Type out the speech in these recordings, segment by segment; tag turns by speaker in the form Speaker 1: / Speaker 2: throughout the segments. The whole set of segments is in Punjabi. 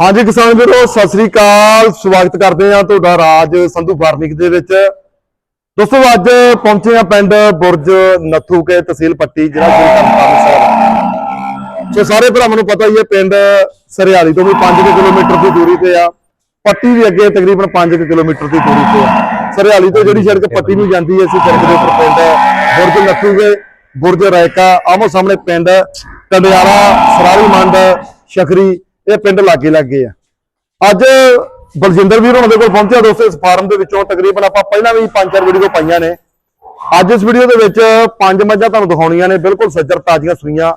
Speaker 1: ਹਾਂਜੀ ਕਿਸਾਨ ਵੀਰੋ, ਸਤਿ ਸ੍ਰੀ ਅਕਾਲ। ਸਵਾਗਤ ਕਰਦੇ ਆ ਤੁਹਾਡਾ ਰਾਜ ਸੰਧੂ ਫਾਰਮਿੰਗ ਦੇ ਵਿੱਚ। ਦੋਸਤੋ, ਅੱਜ ਪਹੁੰਚੇ ਆ ਪਿੰਡ ਬੁਰਜ ਨੱਥੂ ਕੇ ਤਹਿਸੀਲ ਪੱਟੀ ਜਿਹੜਾ ਸ਼੍ਰੀ ਸੋ ਸਾਰੇ ਭਰਾਵਾਂ ਨੂੰ ਪਤਾ ਹੀ ਹੈ, ਪਿੰਡ ਸਰਿਆਲੀ ਤੋਂ ਵੀ 5 ਕਿਲੋਮੀਟਰ ਦੀ ਦੂਰੀ ਤੇ ਆ। ਪੱਟੀ ਵੀ ਅੱਗੇ ਤਕਰੀਬਨ 5 ਕਿਲੋਮੀਟਰ ਦੀ ਦੂਰੀ ਤੇ ਆ। ਸਰਿਆਲੀ ਤੋਂ ਜਿਹੜੀ ਸੜਕ ਪੱਟੀ ਨੂੰ ਜਾਂਦੀ ਹੈ, ਇਸੇ ਸੜਕ ਦੇ ਉੱਪਰ ਪਿੰਡ ਬੁਰਜ ਨੱਥੂ ਕੇ ਬੁਰਜ ਰਾਇਕਾ ਆਮੋ ਸਾਹਮਣੇ ਪਿੰਡ ਕੰਡਿਆਲਾ ਸਰਾਲੀ ਮੰਡ, ਸ਼ਖਰੀ ਇਹ ਪਿੰਡ ਲਾਗੇ ਲੱਗੇ ਆ। ਅੱਜ ਬਲਜਿੰਦਰ ਵੀਰ ਉਹਨਾਂ ਦੇ ਕੋਲ ਪਹੁੰਚਿਆ ਦੋਸਤੋ, ਇਸ ਫਾਰਮ ਦੇ ਵਿੱਚੋਂ ਤਕਰੀਬਨ ਆਪਾਂ ਪਹਿਲਾਂ ਵੀ ਪੰਜ ਚਾਰ ਵੀਡੀਓ ਪਾਈਆਂ ਨੇ। ਅੱਜ ਇਸ ਵੀਡੀਓ ਦੇ ਵਿੱਚ ਪੰਜ ਮੱਝਾਂ ਤੁਹਾਨੂੰ ਦਿਖਾਉਣੀਆਂ ਨੇ, ਬਿਲਕੁਲ ਸੱਜਰ ਤਾਜ਼ੀਆਂ ਸੂਈਆਂ।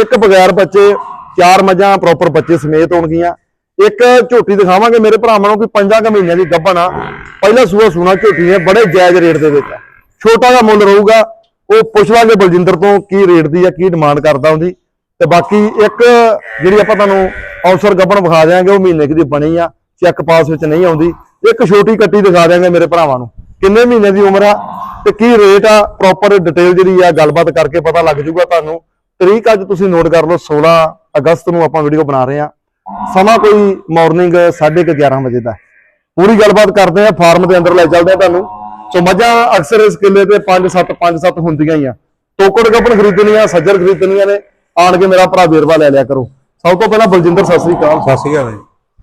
Speaker 1: ਇੱਕ ਬਗੈਰ ਬੱਚੇ, ਚਾਰ ਮੱਝਾਂ ਪ੍ਰੋਪਰ ਬੱਚੇ ਸਮੇਤ ਹੋਣਗੀਆਂ। ਇੱਕ ਝੋਟੀ ਦਿਖਾਵਾਂਗੇ ਮੇਰੇ ਭਰਾਵਾਂ ਨੂੰ ਕਿ ਪੰਜਾਂ ਕੁ ਮਹੀਨਿਆਂ ਦੀ ਗੱਭਣ ਆ। ਪਹਿਲਾ ਸੂਆ ਸੂਣਾ ਝੋਟੀ ਨੇ ਬੜੇ ਜਾਇਜ਼ ਰੇਟ ਦੇ ਵਿੱਚ ਛੋਟਾ ਜਿਹਾ ਮੁੱਲ ਰਹੂਗਾ, ਉਹ ਪੁੱਛ ਲਾਂਗੇ ਬਲਜਿੰਦਰ ਤੋਂ ਕੀ ਰੇਟ ਦੀ ਆ, ਕੀ ਡਿਮਾਂਡ ਕਰਦਾ ਉਹਦੀ। ਤੇ ਬਾਕੀ ਇੱਕ ਜਿਹੜੀ ਆਪਾਂ ਤੁਹਾਨੂੰ ਔਸਰ ਗੱਬਣ ਵਿਖਾ ਦਿਆਂਗੇ, ਉਹ ਮਹੀਨੇ ਕੁ ਦੀ ਬਣੀ ਆ, ਚੈੱਕ ਪਾਸ ਵਿੱਚ ਨਹੀਂ ਆਉਂਦੀ। ਇੱਕ ਛੋਟੀ ਕੱਟੀ ਦਿਖਾ ਦਿਆਂਗੇ ਮੇਰੇ ਭਰਾਵਾਂ ਨੂੰ। ਕਿੰਨੇ ਮਹੀਨੇ ਦੀ ਉਮਰ ਆ ਤੇ ਕੀ ਰੇਟ ਆ ਪ੍ਰੋਪਰ ਡਿਟੇਲ ਜਿਹੜੀ ਆ, ਗੱਲਬਾਤ ਕਰਕੇ ਪਤਾ ਲੱਗ ਜਾਊਗਾ ਤੁਹਾਨੂੰ। ਤਰੀਕ ਅੱਜ ਤੁਸੀਂ ਨੋਟ ਕਰ ਲਓ 16 ਅਗਸਤ ਨੂੰ ਆਪਾਂ ਵੀਡੀਓ ਬਣਾ ਰਹੇ ਆ। ਸਮਾਂ ਕੋਈ ਮਾਰਨਿੰਗ 11:30 ਵਜੇ ਦਾ। ਪੂਰੀ ਗੱਲਬਾਤ ਕਰਦੇ ਆ ਫਾਰਮ ਦੇ ਅੰਦਰ ਲੈ ਚੱਲਦੇ ਆ ਤੁਹਾਨੂੰ। ਸੋ ਮੱਝਾਂ ਅਕਸਰ ਇਸ ਕਿੱਲੇ ਤੇ 5-7 5-7 ਹੁੰਦੀਆਂ ਹੀ ਆ। ਟੋਕੜ ਗੱਪਣ ਖਰੀਦਣੀਆਂ, ਸੱਜਰ ਖਰੀਦਣੀਆਂ ਨੇ। ਆਣ ਕੇ ਮੇਰਾ ਭਰਾ ਵੇਰਵਾ ਲੈ ਲਿਆ ਕਰੋ। ਸਭ ਤੋਂ ਪਹਿਲਾਂ ਬਲਜਿੰਦਰ ਸਤਿ ਸ੍ਰੀ ਅਕਾਲ।
Speaker 2: ਸਤਿ ਸ਼੍ਰੀ ਅਕਾਲ ਜੀ।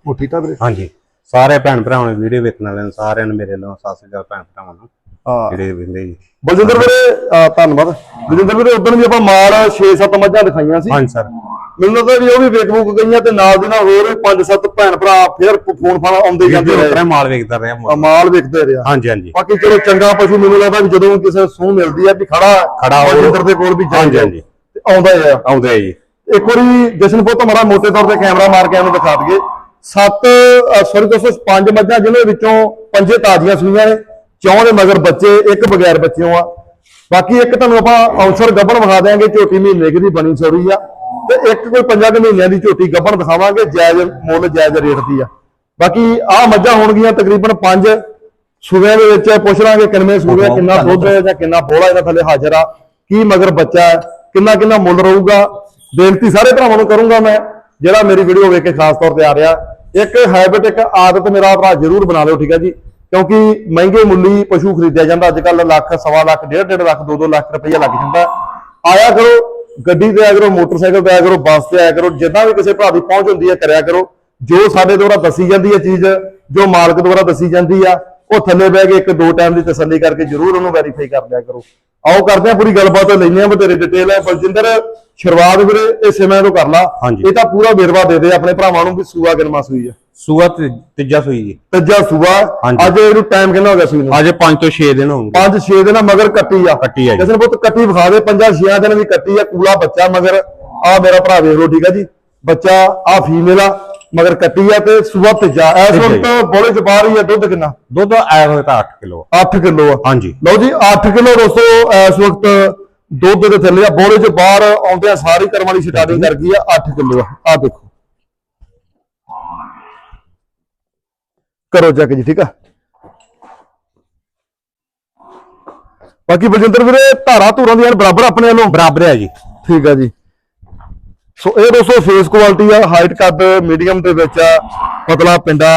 Speaker 1: ਉਹ ਠੀਕ ਠਾਕ ਵੀਰੇ?
Speaker 2: ਹਾਂਜੀ। ਸਾਰੇ ਭੈਣ ਭਰਾਵਾਂ ਨੂੰ ਵੀਡੀਓ ਵੇਖਣ ਵਾਲਿਆਂ ਨੂੰ ਸਾਰਿਆਂ ਨੂੰ ਮੇਰੇ ਵੱਲੋਂ ਸਤਿ ਸ਼੍ਰੀ ਅਕਾਲ ਭੈਣ ਭਰਾਵਾਂ ਨੂੰ।
Speaker 1: ਹਾਂ।
Speaker 2: ਜਿਹੜੇ ਵੇਖਦੇ ਜੀ।
Speaker 1: ਬਲਜਿੰਦਰ ਵੀਰੇ ਧੰਨਵਾਦ। ਬਲਜਿੰਦਰ ਵੀਰੇ ਉਦੋਂ ਵੀ ਆਪਾਂ ਮਾਲ 6-7 ਮੱਝਾਂ ਦਿਖਾਈਆਂ ਸੀ।
Speaker 2: ਹਾਂਜੀ ਸਰ।
Speaker 1: ਮੈਨੂੰ ਲੱਗਦਾ ਵੀ ਉਹ ਵੀ ਵੇਖ ਵੂਕ ਗਈਆਂ ਤੇ ਨਾਲ ਦੀ ਨਾਲ ਹੋਰ 5-7 ਭੈਣ ਭਰਾ ਫਿਰ ਫੋਨ ਫਾਨ ਆਉਂਦੇ ਜਾਂਦੇ ਰਹੇ।
Speaker 2: ਮਾਲ ਵੇਖਦਾ ਰਿਹਾ
Speaker 1: ਆ ਮਾਲ ਵੇਖਦੇ ਰਿਹਾ।
Speaker 2: ਹਾਂਜੀ ਹਾਂਜੀ।
Speaker 1: ਬਾਕੀ ਚਲੋ ਚੰਗਾ ਪਸ਼ੂ ਮੈਨੂੰ ਲੱਗਦਾ ਵੀ ਜਦੋਂ ਕਿਸੇ ਸੂਹ ਮਿਲਦੀ ਆ ਵੀ ਖੜਾ
Speaker 2: ਖੜਾ ਹੋ-
Speaker 1: ਬਲਜਿੰਦਰ ਦੇ ਕੋਲ ਵੀ
Speaker 2: ਹਾਂਜੀ,
Speaker 1: ਜਾਈਦਾ
Speaker 2: ਹਾਂਜੀ।
Speaker 1: ਆਉਂਦਾ ਹੀ ਆ।
Speaker 2: ਆਉਂਦੇ ਆ ਜੀ।
Speaker 1: ਇੱਕ ਵਾਰੀ ਜਸ਼ਨ ਪੁੱਤ ਮਾੜਾ ਮੋਟੇ ਤੌਰ ਤੇ ਕੈਮਰਾ ਮਾਰ ਕੇ ਇਹਨੂੰ ਦਿਖਾ ਦਈਏ। ਸੱਤ ਸੌਰੀ ਦੋਸਤੋ ਪੰਜ ਮੱਝਾਂ ਜਿਹਨਾਂ ਵਿੱਚੋਂ ਪੰਜੇ ਤਾਜ਼ੀਆਂ ਸੂਈਆਂ ਨੇ ਚੌਂ ਦੇ ਮਗਰ ਬੱਚੇ ਇੱਕ ਬਗੈਰ ਬੱਚਿਆਂ ਆ। ਬਾਕੀ ਇੱਕ ਤੁਹਾਨੂੰ ਆਪਾਂ ਔਂਸਰ ਗੱਬਣ ਵਿਖਾ ਦਿਆਂਗੇ ਝੋਟੀ ਮਹੀਨੇ ਦੀ ਬਣੀ ਸੋਰੀ ਆ। ਤੇ ਇੱਕ ਕੋਈ ਪੰਜਾਂ ਕੁ ਮਹੀਨਿਆਂ ਦੀ ਝੋਟੀ ਗੱਬਣ ਦਿਖਾਵਾਂਗੇ ਜਾਇਜ਼ ਮੁੱਲ ਜਾਇਜ਼ ਰੇਟ ਦੀ ਆ। ਬਾਕੀ ਆਹ ਮੱਝਾਂ ਹੋਣਗੀਆਂ ਤਕਰੀਬਨ ਪੰਜ। ਸੂਬਿਆਂ ਦੇ ਵਿੱਚ ਪੁੱਛ ਲਾਂਗੇ ਕਿੰਨੇ ਸੂਬੇ ਕਿੰਨਾ ਦੁੱਧ ਹੈ ਜਾਂ ਕਿੰਨਾ ਬੋਲਾ ਇਹਦਾ ਥੱਲੇ ਹਾਜ਼ਰ ਆ ਕੀ ਮਗਰ ਬੱਚਾ ਹੈ। ਕਿੰਨਾ ਕਿੰਨਾ ਮੁੱਲ ਰਹੂਗਾ, ਬੇਨਤੀ ਸਾਰੇ ਭਰਾਵਾਂ ਨੂੰ ਕਰੂੰਗਾ ਮੈਂ, ਜਿਹੜਾ ਮੇਰੀ ਵੀਡੀਓ ਵੇਖ ਕੇ ਖਾਸ ਤੌਰ ਤੇ ਆ ਰਿਹਾ। ਇੱਕ ਹੈਬਿਟ ਇੱਕ ਆਦਤ ਮੇਰਾ ਭਰਾ ਜ਼ਰੂਰ ਬਣਾ ਲਿਓ, ਠੀਕ ਹੈ ਜੀ? ਕਿਉਂਕਿ ਮਹਿੰਗੇ ਮੁੱਲੀ ਪਸ਼ੂ ਖਰੀਦਿਆ ਜਾਂਦਾ ਅੱਜ ਕੱਲ ਲੱਖ, ਸਵਾ ਲੱਖ, ਡੇਢ ਡੇਢ ਲੱਖ 2-2 ਲੱਖ ਰੁਪਈਆ ਲੱਗ ਜਾਂਦਾ। ਆਇਆ ਕਰੋ, ਗੱਡੀ ਤੇ ਆਇਆ ਕਰੋ, ਮੋਟਰਸਾਈਕਲ ਤੇ ਆਇਆ ਕਰੋ, ਬੱਸ ਤੇ ਆਇਆ ਕਰੋ, ਜਿੱਦਾਂ ਵੀ ਕਿਸੇ ਭਰਾ ਦੀ ਪਹੁੰਚ ਹੁੰਦੀ ਹੈ, ਕਰਿਆ ਕਰੋ। ਜੋ ਸਾਡੇ ਦੁਆਰਾ ਦੱਸੀ ਜਾਂਦੀ ਹੈ ਚੀਜ਼, ਜੋ ਮਾਲਕ ਦੁਆਰਾ ਦੱਸੀ ਜਾਂਦੀ ਆ ਉਹ ਥੱਲੇ ਬਹਿ ਕੇ ਇੱਕ ਦੋ ਟਾਈਮ ਦੀ ਤਸੱਲੀ ਕਰਕੇ ਜ਼ਰੂਰ ਉਹਨੂੰ ਵੈਰੀਫਾਈ ਕਰ ਲਿਆ ਕਰੋ। ਆਓ ਕਰਦੇ ਆ ਪੂਰੀ ਗੱਲਬਾਤ ਲੈਂਦੇ ਆ ਬਤੇਰੇ ਡਿਟੇਲ ਹੈ। ਬਲਜਿੰਦਰ ਸ਼ੁਰੂਆਤ ਵੀਰੇ ਇਸੇ ਮੈਂ ਤੋਂ ਕਰ ਲਾ। ਇਹ ਤਾਂ ਪੂਰਾ ਵੇਰਵਾ ਦੇ ਦੇ ਆਪਣੇ ਭਰਾਵਾਂ ਨੂੰ ਵੀ ਸੂਆ ਕਿੰਨਾ ਸੂਈ ਆ
Speaker 2: ਸੂਆ ਤੀਜਾ ਸੂਈ ਜੀ।
Speaker 1: ਤੀਜਾ ਸੂਆ। ਅੱਜ ਇਹਨੂੰ ਟਾਈਮ ਕਿੰਨਾ ਹੋ ਗਿਆ ਸੂਈ ਨੂੰ?
Speaker 2: ਅਜੇ 5 ਤੋਂ 6 ਦਿਨ ਹੋਣਗੇ।
Speaker 1: ਪੰਜ 6 ਦਿਨ ਮਗਰ ਕੱਟੀ ਆ।
Speaker 2: ਕੱਟੀ ਆ ਜੀ।
Speaker 1: ਕਿਸੇ ਨੇ ਪੁੱਤ ਕੱਟੀ ਵਿਖਾ ਦੇ ਪੰਜਾਂ 6 ਦਿਨ ਦੀ ਕੱਟੀ ਆ ਕੂਲਾ ਬੱਚਾ ਮਗਰ ਆ ਮੇਰਾ ਭਰਾ ਵੇਖ ਲਓ ਠੀਕ ਆ ਜੀ। ਬੱਚਾ ਆ ਫੀਮੇਲ ਆ। ਮਗਰ ਕੱਟੀ ਆ ਤੇ ਸੂਆ ਤੀਜਾ ਇਸ ਵਕਤ ਬੋਲੇ ਚ ਬਾਹਰ ਹੀ ਆ ਦੁੱਧ ਕਿੰਨਾ?
Speaker 2: ਦੁੱਧ ਆਇਆ ਹੋਇਆ ਤਾਂ 8 ਕਿਲੋ
Speaker 1: 8 ਕਿਲੋ ਆ।
Speaker 2: ਹਾਂਜੀ।
Speaker 1: ਲਓ ਜੀ 8 ਕਿਲੋ ਦੋਸਤੋ ਇਸ ਵਕਤ ਦੁੱਧ ਦੇ ਥੱਲੇ ਆ। ਬੋਲੇ ਚ ਬਾਹਰ ਆਉਂਦੇ ਸਾਰੀ ਕਰਮ ਵਾਲੀ ਸਟਾਰਟਿੰਗ ਕਰ ਗਈ ਆ 8 ਕਿਲੋ ਆ। ਆ ਦੇਖੋ। ਕਰੋ ਚੈੱਕ ਜੀ ਠੀਕ ਆ? ਬਾਕੀ ਬਲਜਿੰਦਰ ਵੀਰੇ ਧਾਰਾ ਧੂਰਾਂ ਦੀਆਂ ਬਰਾਬਰ ਆਪਣੇ ਵੱਲੋਂ?
Speaker 2: ਬਰਾਬਰ ਹੈ ਜੀ।
Speaker 1: ਠੀਕ ਆ ਜੀ। ਸੋ ਇਹ ਦੋਸਤੋ ਫੇਸ ਕੁਆਲਿਟੀ ਆ ਹਾਈਟ ਕੱਦ ਮੀਡੀਅਮ ਦੇ ਵਿੱਚ ਆ, ਪਤਲਾ ਪਿੰਡਾ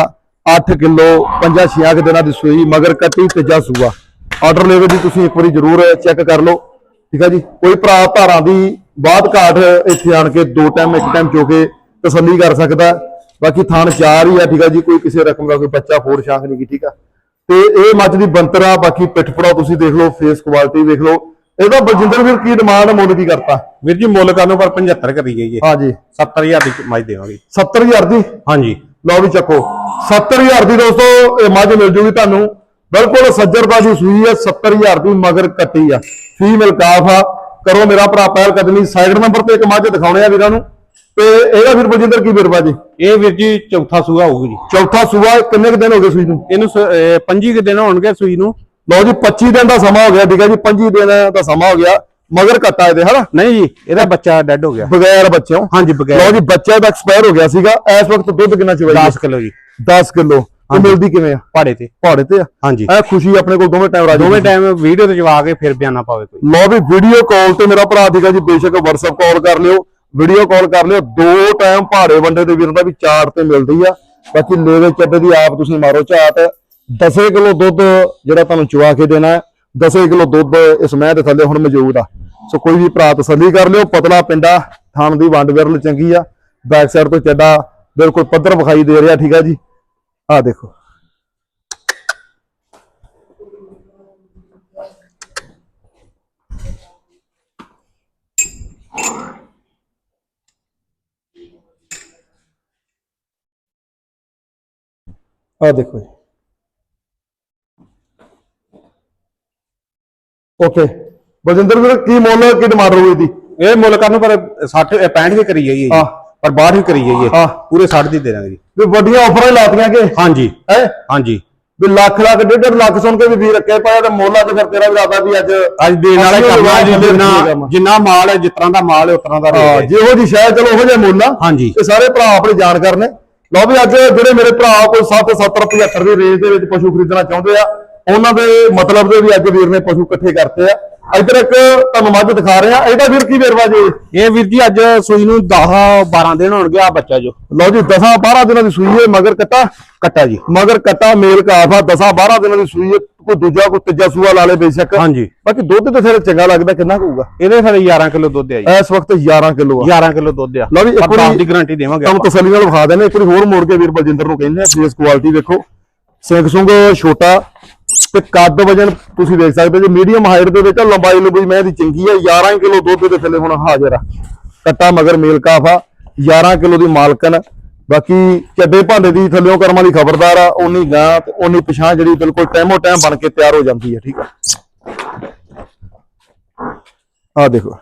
Speaker 1: 8 ਕਿਲੋ 5-6 ਦਿਨਾਂ ਦੀ ਸੂਈ, ਮਗਰ ਕੱਟੀ ਤੀਜਾ ਸੂਆ। ਆਰਡਰ ਲੈਵੇ ਦੀ ਤੁਸੀਂ ਇੱਕ ਵਾਰੀ ਜ਼ਰੂਰ ਚੈੱਕ ਕਰ ਲਓ। ਠੀਕ ਆ ਜੀ? ਕੋਈ ਭਰਾ ਧਾਰਾਂ ਦੀ ਬਾਅਦ ਘਾਟ ਇੱਥੇ ਆਣ ਕੇ ਦੋ ਟਾਈਮ ਇੱਕ ਟਾਈਮ ਚੋ ਕੇ ਤਸੱਲੀ ਕਰ ਸਕਦਾ। ਬਾਕੀ ਥਾਣ ਚਾਰ ਹੀ ਆ, ਠੀਕ ਆ ਜੀ? ਕੋਈ ਕਿਸੇ ਰਕਮ ਦਾ ਕੋਈ ਬੱਚਾ, ਹੋਰ ਸ਼ਾਂਖ ਨਹੀਂ ਗੀ, ਠੀਕ ਆ? ਤੇ ਇਹ ਮੱਝ ਦੀ ਬੰਤਰ ਆ, ਬਾਕੀ ਪਿੱਠ ਪੜਾ ਤੁਸੀਂ ਦੇਖ ਲਓ ਫੇਸ ਕੁਆਲਿਟੀ ਦੇਖ ਲਓ। ਇਹਦਾ ਬਲਜਿੰਦਰ ਵੀਰ ਕੀ ਡਿਮਾਂਡ ਮੁੱਲ ਕੀ ਕਰਤਾ?
Speaker 2: ਵੀਰ ਜੀ ਮੁੱਲ ਕਰਨ ਪਰ 75 ਕਰੀ ਗਈ ਜੀ
Speaker 1: ਹਾਂਜੀ
Speaker 2: 70000 ਦੀ ਮੱਝ ਦੇਵਾਂਗੇ।
Speaker 1: 70000 ਦੀ?
Speaker 2: ਹਾਂਜੀ।
Speaker 1: ਲਓ ਵੀ ਚੱਕੋ। 70000 ਦੀ ਦੋਸਤੋ ਇਹ ਮੱਝ ਮਿਲ ਜੂਗੀ ਤੁਹਾਨੂੰ। ਬਿਲਕੁਲ ਸੱਜਰ ਬਾਜੀ ਸੂਈ ਹੈ 70000 ਦੀ ਮਗਰ ਕੱਟੀ ਆ। ਫੀਮੇਲ ਕਾਫ ਆ। ਕਰੋ ਮੇਰਾ ਭਰਾ ਪਹਿਲ ਕਦਮੀ ਸਾਈਡ ਨੰਬਰ ਤੇ ਇੱਕ ਮੱਝ ਦਿਖਾਉਣੇ ਆ ਵੀਰਾਂ ਨੂੰ। ਤੇ ਇਹਦਾ ਫਿਰ ਬਲਜਿੰਦਰ ਕੀ ਬਿਰਵਾ ਜੀ
Speaker 2: ਇਹ ਵੀਰ ਜੀ ਚੌਥਾ ਸੂਆ ਹੋਊਗਾ ਜੀ।
Speaker 1: ਚੌਥਾ ਸੂਆ ਕਿੰਨੇ ਕੁ ਦਿਨ ਹੋ ਗਏ ਸੂਈ ਨੂੰ?
Speaker 2: ਇਹਨੂੰ 25 ਕੁ ਦਿਨ ਹੋਣਗੇ ਸੂਈ ਨੂੰ।
Speaker 1: ਲਓ ਜੀ 25 ਦਿਨ ਦਾ ਸਮਾਂ ਹੋ ਗਿਆ ਠੀਕ ਹੈ ਜੀ 25 ਦਿਨ ਦਾ ਸਮਾਂ ਹੋ ਗਿਆ ਮਗਰ ਕੱਟਾ ਇਹਦੇ ਹਨਾ?
Speaker 2: ਨਹੀਂ ਜੀ ਇਹਦਾ ਬੱਚਾ ਡੈੱਡ ਹੋ ਗਿਆ।
Speaker 1: ਬਗੈਰ ਬੱਚਿਆਂ
Speaker 2: ਹਾਂਜੀ
Speaker 1: ਲਓ
Speaker 2: ਬਗੈਰ
Speaker 1: ਜੀ ਬੱਚਾ ਦਾ ਐਕਸਪਾਇਰ ਹੋ ਗਿਆ ਸੀਗਾ ਇਸ ਵਕਤ ਦੁੱਧ ਕਿੰਨਾ ਚਵਾਈ
Speaker 2: 10 ਕਿਲੋ ਜੀ।
Speaker 1: 10 ਕਿਲੋ। ਤੇ ਮਿਲਦੀ ਕਿਵੇਂ ਆ?
Speaker 2: ਪਹਾੜੇ ਤੇ।
Speaker 1: ਪਹਾੜੇ ਤੇ ਆ?
Speaker 2: ਹਾਂਜੀ।
Speaker 1: ਇਹ ਖੁਸ਼ੀ ਆਪਣੇ ਕੋਲ ਦੋਵੇਂ ਟਾਈਮ ਰਾਜੀ
Speaker 2: ਦੋਵੇਂ ਟਾਈਮ ਵੀਡੀਓ ਤੇ ਜਵਾ ਕੇ ਫਿਰ ਬਿਆਨਾ ਪਾਵੇ ਕੋਈ।
Speaker 1: ਲਓ ਵੀ ਵੀਡੀਓ ਕਾਲ ਤੇ ਮੇਰਾ ਭਰਾ ਆ ਜੀ ਬੇਸ਼ੱਕ WhatsApp ਕਾਲ ਕਰ ਲਿਓ। ਵੀਡੀਓ ਕਾਲ ਕਰ ਲਿਓ। ਦੋ ਟਾਈਮ ਪਹਾੜੇ ਵੰਡੇ ਦੇ ਵੀਰਾਂ ਦਾ ਵੀ ਚਾਰ ਤੇ ਮਿਲਦੀ ਆ। ਬਾਕੀ ਲੇਵੇ ਚੱਡੇ ਦੀ ਆਪ ਤੁਸੀਂ ਮਾਰੋ ਝਾਟ 10 ਕਿਲੋ ਦੁੱਧ ਜਿਹੜਾ ਤੁਹਾਨੂੰ ਚੁਆ ਕੇ ਦੇਣਾ ਹੈ 10 ਕਿਲੋ ਦੁੱਧ ਇਸ ਮਹਿ ਦੇ ਥੱਲੇ ਹੁਣ ਮੌਜੂਦ ਆ। ਸੋ ਕੋਈ ਵੀ ਭਰਾ ਤਸੱਲੀ ਕਰ ਲਿਓ, ਪਤਲਾ ਪਿੰਡਾ, ਥਾਣ ਦੀ ਵੰਡ ਵਿਰਲ ਚੰਗੀ ਆ। ਬੈਕ ਸਾਈਡ ਤੋਂ ਚੱਡਾ ਬਿਲਕੁਲ ਪੱਧਰ ਵਿਖਾਈ ਦੇ ਰਿਹਾ, ਠੀਕ ਆ ਜੀ। ਆ ਦੇਖੋ। ਆ ਦੇਖੋ ਜੀ। ਓਕੇ ਬਲਜਿੰਦਰ ਵੀਰ ਕੀ ਮੁੱਲ ਕੀ ਡਿਮਾਂਡ ਹੋਈ ਦੀ
Speaker 2: ਇਹ ਮੁੱਲ ਕਰਨ ਪਰ 60 ਇਹ 65 ਵੀ ਕਰੀ ਜਾਈਏ ਜੀ।
Speaker 1: ਹਾਂ।
Speaker 2: ਪਰ ਬਾਹਰ ਵੀ ਕਰੀ ਜਾਈਏ।
Speaker 1: ਹਾਂ।
Speaker 2: ਪੂਰੇ 60 ਦੀ ਦੇ ਦਾਂਗੇ ਜੀ।
Speaker 1: ਵੀ ਵੱਡੀਆਂ ਆਫਰਾਂ ਹੀ ਲਾਤੀਆਂ ਕਿ?
Speaker 2: ਹਾਂਜੀ।
Speaker 1: ਹੈ?
Speaker 2: ਹਾਂਜੀ।
Speaker 1: ਵੀ ਲੱਖ ਲੱਖ ਡੇਢ ਡੇਢ ਲੱਖ ਸੁਣ ਕੇ ਵੀ ਵੀਰ ਰੱਖਿਆ ਪਾਇਆ ਤੇ ਮੁੱਲ ਅੱਜ ਫਿਰ ਤੇਰਾ ਵੀ ਰਾਦਾ ਵੀ ਅੱਜ
Speaker 2: ਅੱਜ ਦੇਣ ਵਾਲੇ
Speaker 1: ਅਸੀਂ
Speaker 2: ਜੀ ਜਿੰਨਾ
Speaker 1: ਕੰਮ।
Speaker 2: ਜਿੰਨਾ ਮਾਲ ਹੈ ਜਿਸ ਤਰ੍ਹਾਂ ਦਾ ਮਾਲ ਹੈ ਉਸ ਤਰ੍ਹਾਂ ਦਾ
Speaker 1: ਹਾਂ,
Speaker 2: ਰੇਟ ਹੈ
Speaker 1: ਜਿਹੋ ਜੀ ਸ਼ਾਇਦ ਚਲੋ ਉਹੋ ਜਿਹਾ ਮੁੱਲ ਆ।
Speaker 2: ਹਾਂਜੀ।
Speaker 1: ਤੇ ਸਾਰੇ ਭਰਾ ਆਪਣੀ ਜਾਣਕਾਰ ਨੇ। ਲਓ ਵੀ ਅੱਜ ਜਿਹੜੇ ਮੇਰੇ ਭਰਾ ਕੋਈ 60 70 75 ਦੀ ਰੇਂਜ ਦੇ ਵਿੱਚ ਪਸ਼ੂ ਖਰੀਦਣਾ ਚਾਹੁੰਦੇ ਆ ਉਹਨਾਂ ਦੇ ਮਤਲਬ ਦੇ ਵੀ ਅੱਜ ਵੀਰ ਨੇ ਪਸ਼ੂ ਇਕੱਠੇ ਕਰਤੇ ਆ। ਇੱਧਰ ਇੱਕ ਤੁਹਾਨੂੰ ਮੱਝ ਦਿਖਾ ਰਹੇ। ਆ ਇਹਦਾ ਵੀਰ ਕੀ ਵੇਰਵਾ ਜੀ?
Speaker 2: ਇਹ ਵੀਰ ਜੀ ਅੱਜ ਸੂਈ ਨੂੰ 10 12 ਦਿਨ ਹੋਣਗੇ ਆ ਬੱਚਾ ਜੋ।
Speaker 1: ਲਓ ਜੀ 10 12 ਦਿਨਾਂ ਦੀ ਸੂਈ ਹੈ ਮਗਰ ਕੱਟਾ।
Speaker 2: ਕੱਟਾ ਜੀ।
Speaker 1: ਮਗਰ ਕੱਟਾ ਮੇਲ ਕਾਫਾ 10 12 ਦਿਨਾਂ ਦੀ ਸੂਈ ਹੈ। ਕੋਈ ਦੂਜਾ ਕੋਈ ਤੀਜਾ ਸੂਆ ਲਾ ਲੇ ਬੇਸ਼ੱਕ।
Speaker 2: ਹਾਂਜੀ।
Speaker 1: ਬਾਕੀ ਦੁੱਧ ਤੇ ਫਿਰ ਚੰਗਾ ਲੱਗਦਾ ਕਿੰਨਾ ਹੋਊਗਾ?
Speaker 2: ਇਹਦੇ ਫਿਰ 11 ਕਿਲੋ ਦੁੱਧ ਹੈ ਜੀ।
Speaker 1: ਇਸ ਵਕਤ 11 ਕਿਲੋ ਆ।
Speaker 2: 11 ਕਿਲੋ ਦੁੱਧ ਆ।
Speaker 1: ਲਓ ਵੀ ਇੱਕ ਵਾਰੀ-
Speaker 2: ਦੀ ਗਾਰੰਟੀ ਦੇਵਾਂਗੇ
Speaker 1: ਤੁਹਾਨੂੰ ਤਸੱਲੀ ਨਾਲ ਵਿਖਾ ਦਿੰਦੇ ਇੱਕ ਵਾਰੀ ਹੋਰ ਮੋੜ ਕੇ ਵੀਰ ਬਲਜਿੰਦਰ ਨੂੰ ਕਹਿੰਦੇ ਆ ਫੇਸ ਕੁਆਲਿਟੀ ਵੇਖੋ। ਸਿੰਘ ਸੁੰਗ ਛੋਟਾ ਤੇ ਕੱਦ ਵਜਨ ਤੁਸੀਂ ਦੇਖ ਸਕਦੇ ਜੀ ਮੀਡੀਅਮ ਹਾਈਟ ਦੇ ਵਿੱਚ ਆ, ਲੰਬਾਈ ਲੰਬਾਈ ਮੈਂ ਦੀ ਚੰਗੀ ਹੈ 11 ਕਿਲੋ ਦੁੱਧ ਦੇ ਥੱਲੇ ਹੁਣ ਹਾਜ਼ਰ ਆ। ਕੱਟਾ ਮਗਰ ਮੇਲ ਕਾਫਾ 11 ਕਿਲੋ ਦੀ ਮਾਲਕਨ ਬਾਕੀ ਚੱਡੇ ਭਾਂਡੇ ਦੀ ਥੱਲਿਓਂ ਕਰਮਾਂ ਦੀ ਖਬਰਦਾਰ ਆ ਉਨੀ ਗਾਂ ਤੇ ਉਨੀ ਪਛਾਣ ਜਿਹੜੀ ਬਿਲਕੁਲ ਟਾਈਮੋ ਟਾਈਮ ਬਣ ਕੇ ਤਿਆਰ ਹੋ ਜਾਂਦੀ ਹੈ ਠੀਕ ਆ। ਆ ਦੇਖੋ।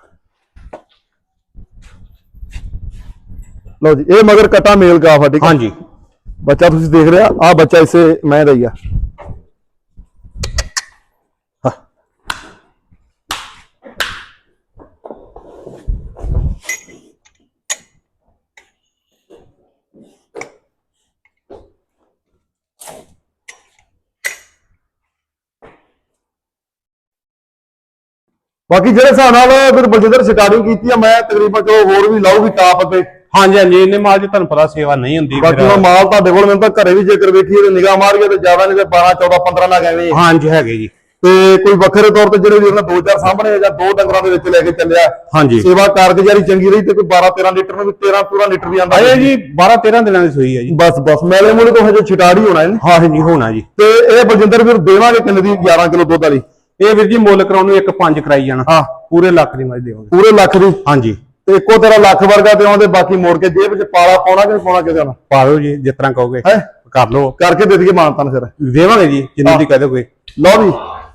Speaker 1: ਲਓ ਜੀ ਇਹ ਮਗਰ ਕਟਾ ਮੇਲ ਕਾਫ ਆ ਠੀਕ ਆ।
Speaker 2: ਹਾਂਜੀ।
Speaker 1: ਬੱਚਾ ਤੁਸੀਂ ਦੇਖ ਰਿਹਾ ਆ ਬੱਚਾ ਇਸੇ ਮੈਂ ਦਾ ਹੀ ਆ। ਬਾਕੀ ਜਿਹੜੇ ਹਿਸਾਬ ਨਾਲ ਫਿਰ ਬਲਜਿੰਦਰ ਸਟਾਰਟਿੰਗ ਕੀਤੀ ਆ ਮੈਂ ਤਕਰੀਬਨ ਚਲੋ ਹੋਰ ਵੀ ਲਾਊਗੀ ਟਾਪ ਤੇ।
Speaker 2: ਹਾਂਜੀ ਹਾਂਜੀ ਇਹਨੇ ਮਾਲ ਚ ਤੁਹਾਨੂੰ ਪਤਾ ਸੇਵਾ ਨਹੀਂ ਹੁੰਦੀ
Speaker 1: ਬਾਕੀ ਉਹ ਮਾਲ ਤੁਹਾਡੇ ਕੋਲ ਮੈਨੂੰ ਤਾਂ ਘਰੇ ਵੀ ਜੇਕਰ ਵੇਖੀਏ ਤੇ ਨਿਗਾਹ ਮਾਰੀਏ ਤੇ ਜ਼ਿਆਦਾ ਨਹੀਂ ਤੇ 12 14 15 ਲੱਖ ਐਵੇਂ। ਹੀ।
Speaker 2: ਹਾਂਜੀ ਹੈਗੇ ਜੀ।
Speaker 1: ਤੇ ਕੋਈ ਵੱਖਰੇ ਤੌਰ ਤੇ ਜਿਹੜੇ ਵੀਰ ਨੇ ਦੋ ਚਾਰ ਸਾਹਮਣੇ ਜਾਂ ਦੋ ਡੰਗਰਾਂ ਦੇ ਵਿੱਚ ਲੈ ਕੇ ਚੱਲਿਆ।
Speaker 2: ਹਾਂਜੀ।
Speaker 1: ਸੇਵਾ ਕਾਰਗੁਜ਼ਾਰੀ ਚੰਗੀ ਰਹੀ ਤੇ ਕੋਈ 12 13 ਲੀਟਰ ਨੂੰ ਵੀ 13 ਪੂਰਾ ਲੀਟਰ ਵੀ ਆਂਦਾ।
Speaker 2: ਆਏ ਜੀ 12 13 ਦਿਨਾਂ ਦੀ ਸੂਈ ਹੈ ਜੀ।
Speaker 1: ਬਸ ਬਸ ਮੈਲੇ ਮੂਲੇ ਤੋਂ ਹਜੇ ਛਿਟਾੜ ਹੀ ਹੋਣਾ ਇਹਨੇ
Speaker 2: ਹਾਂ ਜੀ ਹੋਣਾ ਜੀ।
Speaker 1: ਤੇ ਇਹ ਬਲਜਿੰਦਰ ਵੀਰ ਦੇਵਾਂਗੇ ਕਿੰਨੇ ਦੀ? 11 ਕਿਲੋ ਦੁੱਧ ਵਾਲੀ।
Speaker 2: ਇਹ ਵੀਰ ਜੀ ਮੁੱਲ ਕਰਾਉਣ ਨੂੰ 1.5 ਕਰਾਈ ਜਾਣਾ।
Speaker 1: ਹਾਂ।
Speaker 2: ਪੂਰੇ ਲੱਖ ਦੀ ਮੱਝ ਦੇਵਾਂਗੇ
Speaker 1: ਪੂਰੇ ਲੱਖ ਦੀ?
Speaker 2: ਹਾਂਜੀ।
Speaker 1: ਤੇ ਇੱਕੋ ਤੇਰਾ ਲੱਖ ਵਰਗਾ ਤੇ ਆਉਂਦੇ ਬਾਕੀ ਮੋੜ ਕੇ ਜੇਬ 'ਚ ਪਾਲਾ ਪਾਉਣਾ ਕਿ ਪਾਉਣਾ ਕਿਹਦੇ ਨਾਲ?
Speaker 2: ਪਾ ਲਓ ਜੀ ਜਿਸ ਤਰ੍ਹਾਂ ਕਹੋਗੇ।
Speaker 1: ਹੈ?
Speaker 2: ਕਰ ਲਓ।
Speaker 1: ਕਰਕੇ ਦੇ ਦਈਏ ਮਾਨਤਾਨ ਫਿਰ।
Speaker 2: ਦੇਵਾਂਗੇ ਜੀ ਜਿੰਨੇ ਦੀ ਕਹਿ ਦੋਗੇ
Speaker 1: ਲਓ ਵੀ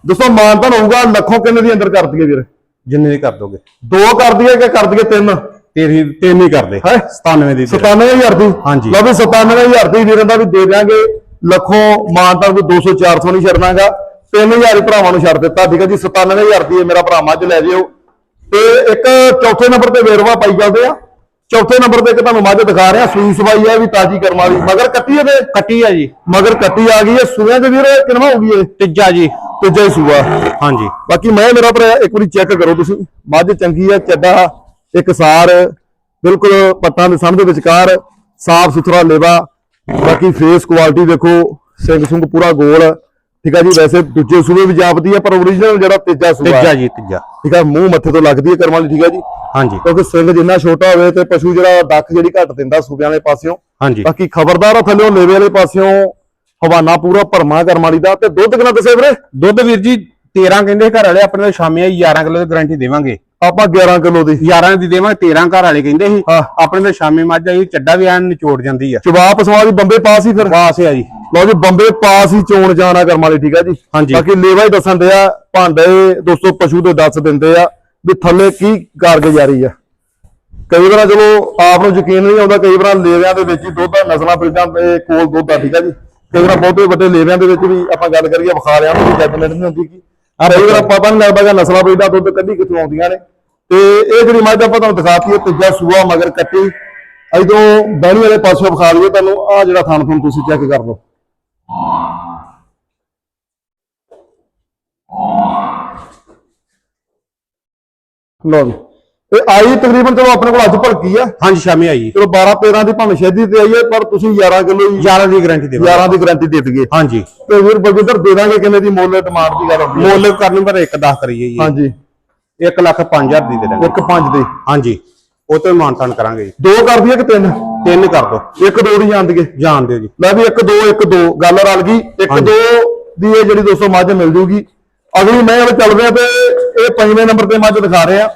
Speaker 1: ਦੋਸਤੋ ਮਾਨਤਾਨ ਹੋਊਗਾ ਲੱਖੋਂ ਕਿੰਨੇ ਦੀ ਅੰਦਰ ਕਰ ਦਈਏ ਵੀਰ?
Speaker 2: ਜਿੰਨੇ ਦੀ ਕਰ ਦੋਗੇ।
Speaker 1: ਦੋ ਕਰ ਦਈਏ ਕਿ ਕਰ ਦਈਏ ਤਿੰਨ?
Speaker 2: ਤੇਰੀ ਤਿੰਨ ਹੀ ਕਰਦੇ
Speaker 1: ਹੈਂ?
Speaker 2: 97 ਦੀ ਦੇ।
Speaker 1: 97000 ਦੀ?
Speaker 2: ਹਾਂਜੀ।
Speaker 1: ਲਓ ਵੀ 97000 ਦੀ ਵੀਰਾਂ ਦਾ ਵੀ ਦੇ ਦਿਆਂਗੇ। ਲੱਖੋਂ ਮਾਨਤਾਨ ਕੋਈ 200 400 ਨਹੀਂ ਛੱਡਣਾਗਾ। 3000 ਹੀ ਭਰਾਵਾਂ ਨੂੰ ਛੱਡ ਦਿੱਤਾ ਠੀਕ ਹੈ ਜੀ 97000 ਦੀ ਇਹ ਮੇਰਾ ਭਰਾ ਮੱਝ ਲੈ ਜਿਓ। ਤੇ ਇੱਕ ਚੌਥੇ ਨੰਬਰ ਤੇ ਵੇਰਵਾ ਪਾਈ ਜਾਂਦੇ ਆ। ਚੌਥੇ ਨੰਬਰ ਤੇ ਇੱਕ ਤੁਹਾਨੂੰ ਮੱਝ ਦਿਖਾ ਰਿਹਾ ਸੂਈ ਸਵਾਈ ਇਹ ਵੀ ਤਾਜੀ ਕਰਮ ਵਾਲੀ। ਮਗਰ ਕੱਟੀ ਇਹਦੇ?
Speaker 2: ਕੱਟੀ ਆ ਜੀ।
Speaker 1: ਮਗਰ ਕੱਟੀ ਆ ਗਈ ਹੈ ਸੂਆਂ ਦੇ ਵੀਰ ਕਿੰਨਾ ਹੋ ਗਈ ਇਹ?
Speaker 2: ਤੀਜਾ ਜੀ।
Speaker 1: ਤੀਜਾ ਹੀ ਸੂਆ।
Speaker 2: ਹਾਂਜੀ।
Speaker 1: ਬਾਕੀ ਮੈਂ ਮੇਰਾ ਭਰਾ ਇੱਕ ਵਾਰੀ ਚੈੱਕ ਕਰੋ ਤੁਸੀਂ। ਮੱਝ ਚੰਗੀ ਆ ਚੱਡਾ ਇੱਕ ਸਾਰ ਬਿਲਕੁਲ ਪੱਟਾਂ ਦੇ ਸਾਹਮਣੇ ਵਿਚਕਾਰ ਸਾਫ਼ ਸੁਥਰਾ ਲੇਵਾ। ਬਾਕੀ ਫੇਸ ਕੁਆਲਿਟੀ ਦੇਖੋ ਸਿੰਘ ਸੁੰਗ ਪੂਰਾ ਗੋਲ। ਠੀਕ ਆ ਜੀ ਵੈਸੇ ਦੂਜੇ ਸੂਬੇ ਵੀ ਜਾਪਦੀ ਆ ਪਰ ਓਰੀਜਨਲ ਜਿਹੜਾ ਤੀਜਾ ਸੂਆ
Speaker 2: ਤੀਜਾ ਜੀ ਤੀਜਾ।
Speaker 1: ਠੀਕ ਆ ਮੂੰਹ ਮੱਥੇ ਤੋਂ ਲੱਗਦੀ ਹੈ ਕਰਮਾਂ ਦੀ ਠੀਕ ਆ ਜੀ?
Speaker 2: ਹਾਂਜੀ।
Speaker 1: ਕਿਉਂਕਿ ਸਿੰਘ ਜਿੰਨਾ ਛੋਟਾ ਹੋਵੇ ਤੇ ਪਸ਼ੂ ਜਿਹੜਾ ਦੱਖ ਜਿਹੜੀ ਘੱਟ ਦਿੰਦਾ ਸੂਬਿਆਂ ਵਾਲੇ ਪਾਸਿਓਂ।
Speaker 2: ਹਾਂਜੀ।
Speaker 1: ਬਾਕੀ ਖਬਰਦਾਰ ਆ ਥੱਲੇ ਲੇਵੇ ਵਾਲੇ ਪਾਸਿਓਂ ਹਵਾਨਾ ਪੂਰਾ ਭਰਮਾ ਕਰਮ ਵਾਲੀ ਦਾ। ਤੇ ਦੁੱਧ ਕਿੰਨਾ ਦੱਸੇ ਵੀਰੇ?
Speaker 2: ਦੁੱਧ ਵੀਰ ਜੀ 13 ਕਹਿੰਦੇ ਘਰ ਵਾਲੇ ਆਪਣੇ ਤੋਂ ਸ਼ਾਮੀ ਆਈ 11 ਕਿਲੋ ਦੀ ਗਾਰੰਟੀ ਦੇਵਾਂਗੇ।
Speaker 1: ਆਪਾਂ 11 ਕਿਲੋ ਦੀ।
Speaker 2: 11 ਦੀ ਦੇਵਾਂਗੇ 13 ਘਰ ਵਾਲੇ ਕਹਿੰਦੇ ਸੀ। ਆਪਣੇ ਤੋਂ ਸ਼ਾਮੀ ਮੱਝ ਆਈ ਚੱਡਾ ਵੀ ਐਨ ਨਿਚੋੜ ਜਾਂਦੀ ਆ।
Speaker 1: ਜਵਾਬ ਪਸਵਾ ਦੀ ਬੰਬੇ ਪਾਸ ਹੀ ਫਿਰ।
Speaker 2: ਪਾਸ ਆ ਜੀ।
Speaker 1: ਲਓ ਜੀ ਬੰਬੇ ਪਾਸ ਹੀ ਚੋਣ ਜਾਣਾ ਕਰਮ ਵਾਲੀ ਠੀਕ ਆ ਜੀ। ਬਾਕੀ ਲੇਵਾ ਹੀ ਦੱਸਣ ਦਿਆ ਭਾਂਡੇ ਦੋਸਤੋ ਪਸ਼ੂ ਦੇ ਦੱਸ ਦਿੰਦੇ ਆ ਵੀ ਥੱਲੇ ਕੀ ਕਾਰਗੁਜ਼ਾਰੀ ਆ। ਕਈ ਵਾਰ ਚਲੋ ਆਪ ਨੂੰ ਯਕੀਨ ਨਹੀਂ ਆਉਂਦਾ ਕਈ ਵਾਰ ਲੇਵਿਆਂ ਦੇ ਵਿੱਚ ਹੀ ਦੁੱਧ ਆ ਨਸਲਾਂ ਪਿੰਡਾਂ ਦੇ ਕੋਲ ਦੁੱਧ ਆ ਠੀਕ ਆ ਜੀ? ਕਈ ਵਾਰ ਬਹੁਤੇ ਵੱਡੇ ਲੇਵਿਆਂ ਦੇ ਵਿੱਚ ਵੀ ਆਪਾਂ ਗੱਲ ਕਰੀਏ ਵਿਖਾ ਲਿਆ ਉਹਦੀ ਜੱਜਮੈਂਟ ਨਹੀਂ ਹੁੰਦੀ ਕਿ ਆ ਕਈ ਵਾਰ ਪਤਾ ਨਹੀਂ ਲੱਗਦਾ ਕਿ ਨਸਲਾਂ ਪਿੰਡਾਂ ਦੁੱਧ ਕੱਢੀ ਕਿੱਥੋਂ ਆਉਂਦੀਆਂ ਨੇ। ਤੇ ਇਹ ਜਿਹੜੀ ਮੱਝ ਆਪਾਂ ਤੁਹਾਨੂੰ ਦਿਖਾਤੀ ਹੈ ਤੀਜਾ ਸੂਆ ਮਗਰ ਕੱਟੀ। ਇਦੋਂ ਬਹਿਣੀ ਵਾਲੇ ਪਾਸੋਂ ਵਿਖਾ ਲਈਏ ਤੁਹਾਨੂੰ ਆ ਜਿਹੜਾ ਥਣ ਥਣ ਤੁਸੀਂ ਚੈੱਕ ਕਰ ਲਓ। ਜੀ। ਤੇ ਆਈ ਤਕਰੀਬਨ ਚਲੋ ਆਪਣੇ ਕੋਲ ਅੱਜ ਭਲਕੀ ਆ।
Speaker 2: ਹਾਂਜੀ ਸ਼ਾਮੀ ਆਈ।
Speaker 1: ਚਲੋ 12 13 ਦੀ ਭਾਵੇਂ ਸ਼ੈਦੀ ਤੇ ਆਈ ਹੈ ਪਰ ਤੁਸੀਂ 11 ਕਿਲੋ ਹੀ
Speaker 2: 11 ਦੀ ਗਾਰੰਟੀ ਦੇ
Speaker 1: 11 ਦੀ ਗਾਰੰਟੀ ਦੇ ਦਈਏ।
Speaker 2: ਹਾਂਜੀ।
Speaker 1: ਤੇ ਵੀਰ ਬਲਜਿੰਦਰ ਦੇ ਦਾਂਗੇ ਕਿੰਨੇ ਦੀ ਮੁੱਲ ਡਿਮਾਂਡ ਦੀ ਗੱਲ ਹੁੰਦੀ
Speaker 2: ਮੁੱਲ ਕਰਨ ਪਰ 1 10 ਕਰੀਏ ਜੀ।
Speaker 1: ਹਾਂਜੀ।
Speaker 2: 1 ਲੱਖ 5000 ਦੀ ਦੇ ਦਾਂਗੇ।
Speaker 1: ਇੱਕ ਪੰਜ ਦੀ।
Speaker 2: ਹਾਂਜੀ। ਉਹ ਤੇ ਮਾਨਤਾਨ ਕਰਾਂਗੇ ਜੀ।
Speaker 1: ਦੋ ਕਰ ਦਈਏ ਕਿ ਤਿੰਨ?
Speaker 2: ਤਿੰਨ ਕਰ ਦੋ।
Speaker 1: ਇੱਕ ਦੋ ਦੀ ਜਾਣ ਦੀਏ
Speaker 2: ਜਾਣ ਦਿਓ ਜੀ।
Speaker 1: ਲੈ ਵੀ ਇੱਕ ਦੋ ਇੱਕ ਦੋ ਗੱਲ ਰਲ ਗਈ। ਇੱਕ
Speaker 2: ਹਾਂਜੀ।
Speaker 1: ਦੋ ਦੀ ਇਹ ਜਿਹੜੀ ਦੋਸਤੋ ਮੱਝ ਮਿਲ ਜੂਗੀ। ਅਗਲੀ ਮੈਂ ਉਹ ਚੱਲ ਰਿਹਾ ਤੇ ਇਹ ਪੰਜਵੇਂ ਨੰਬਰ ਤੇ ਮੱਝ ਦਿਖਾ ਰਹੇ। ਆ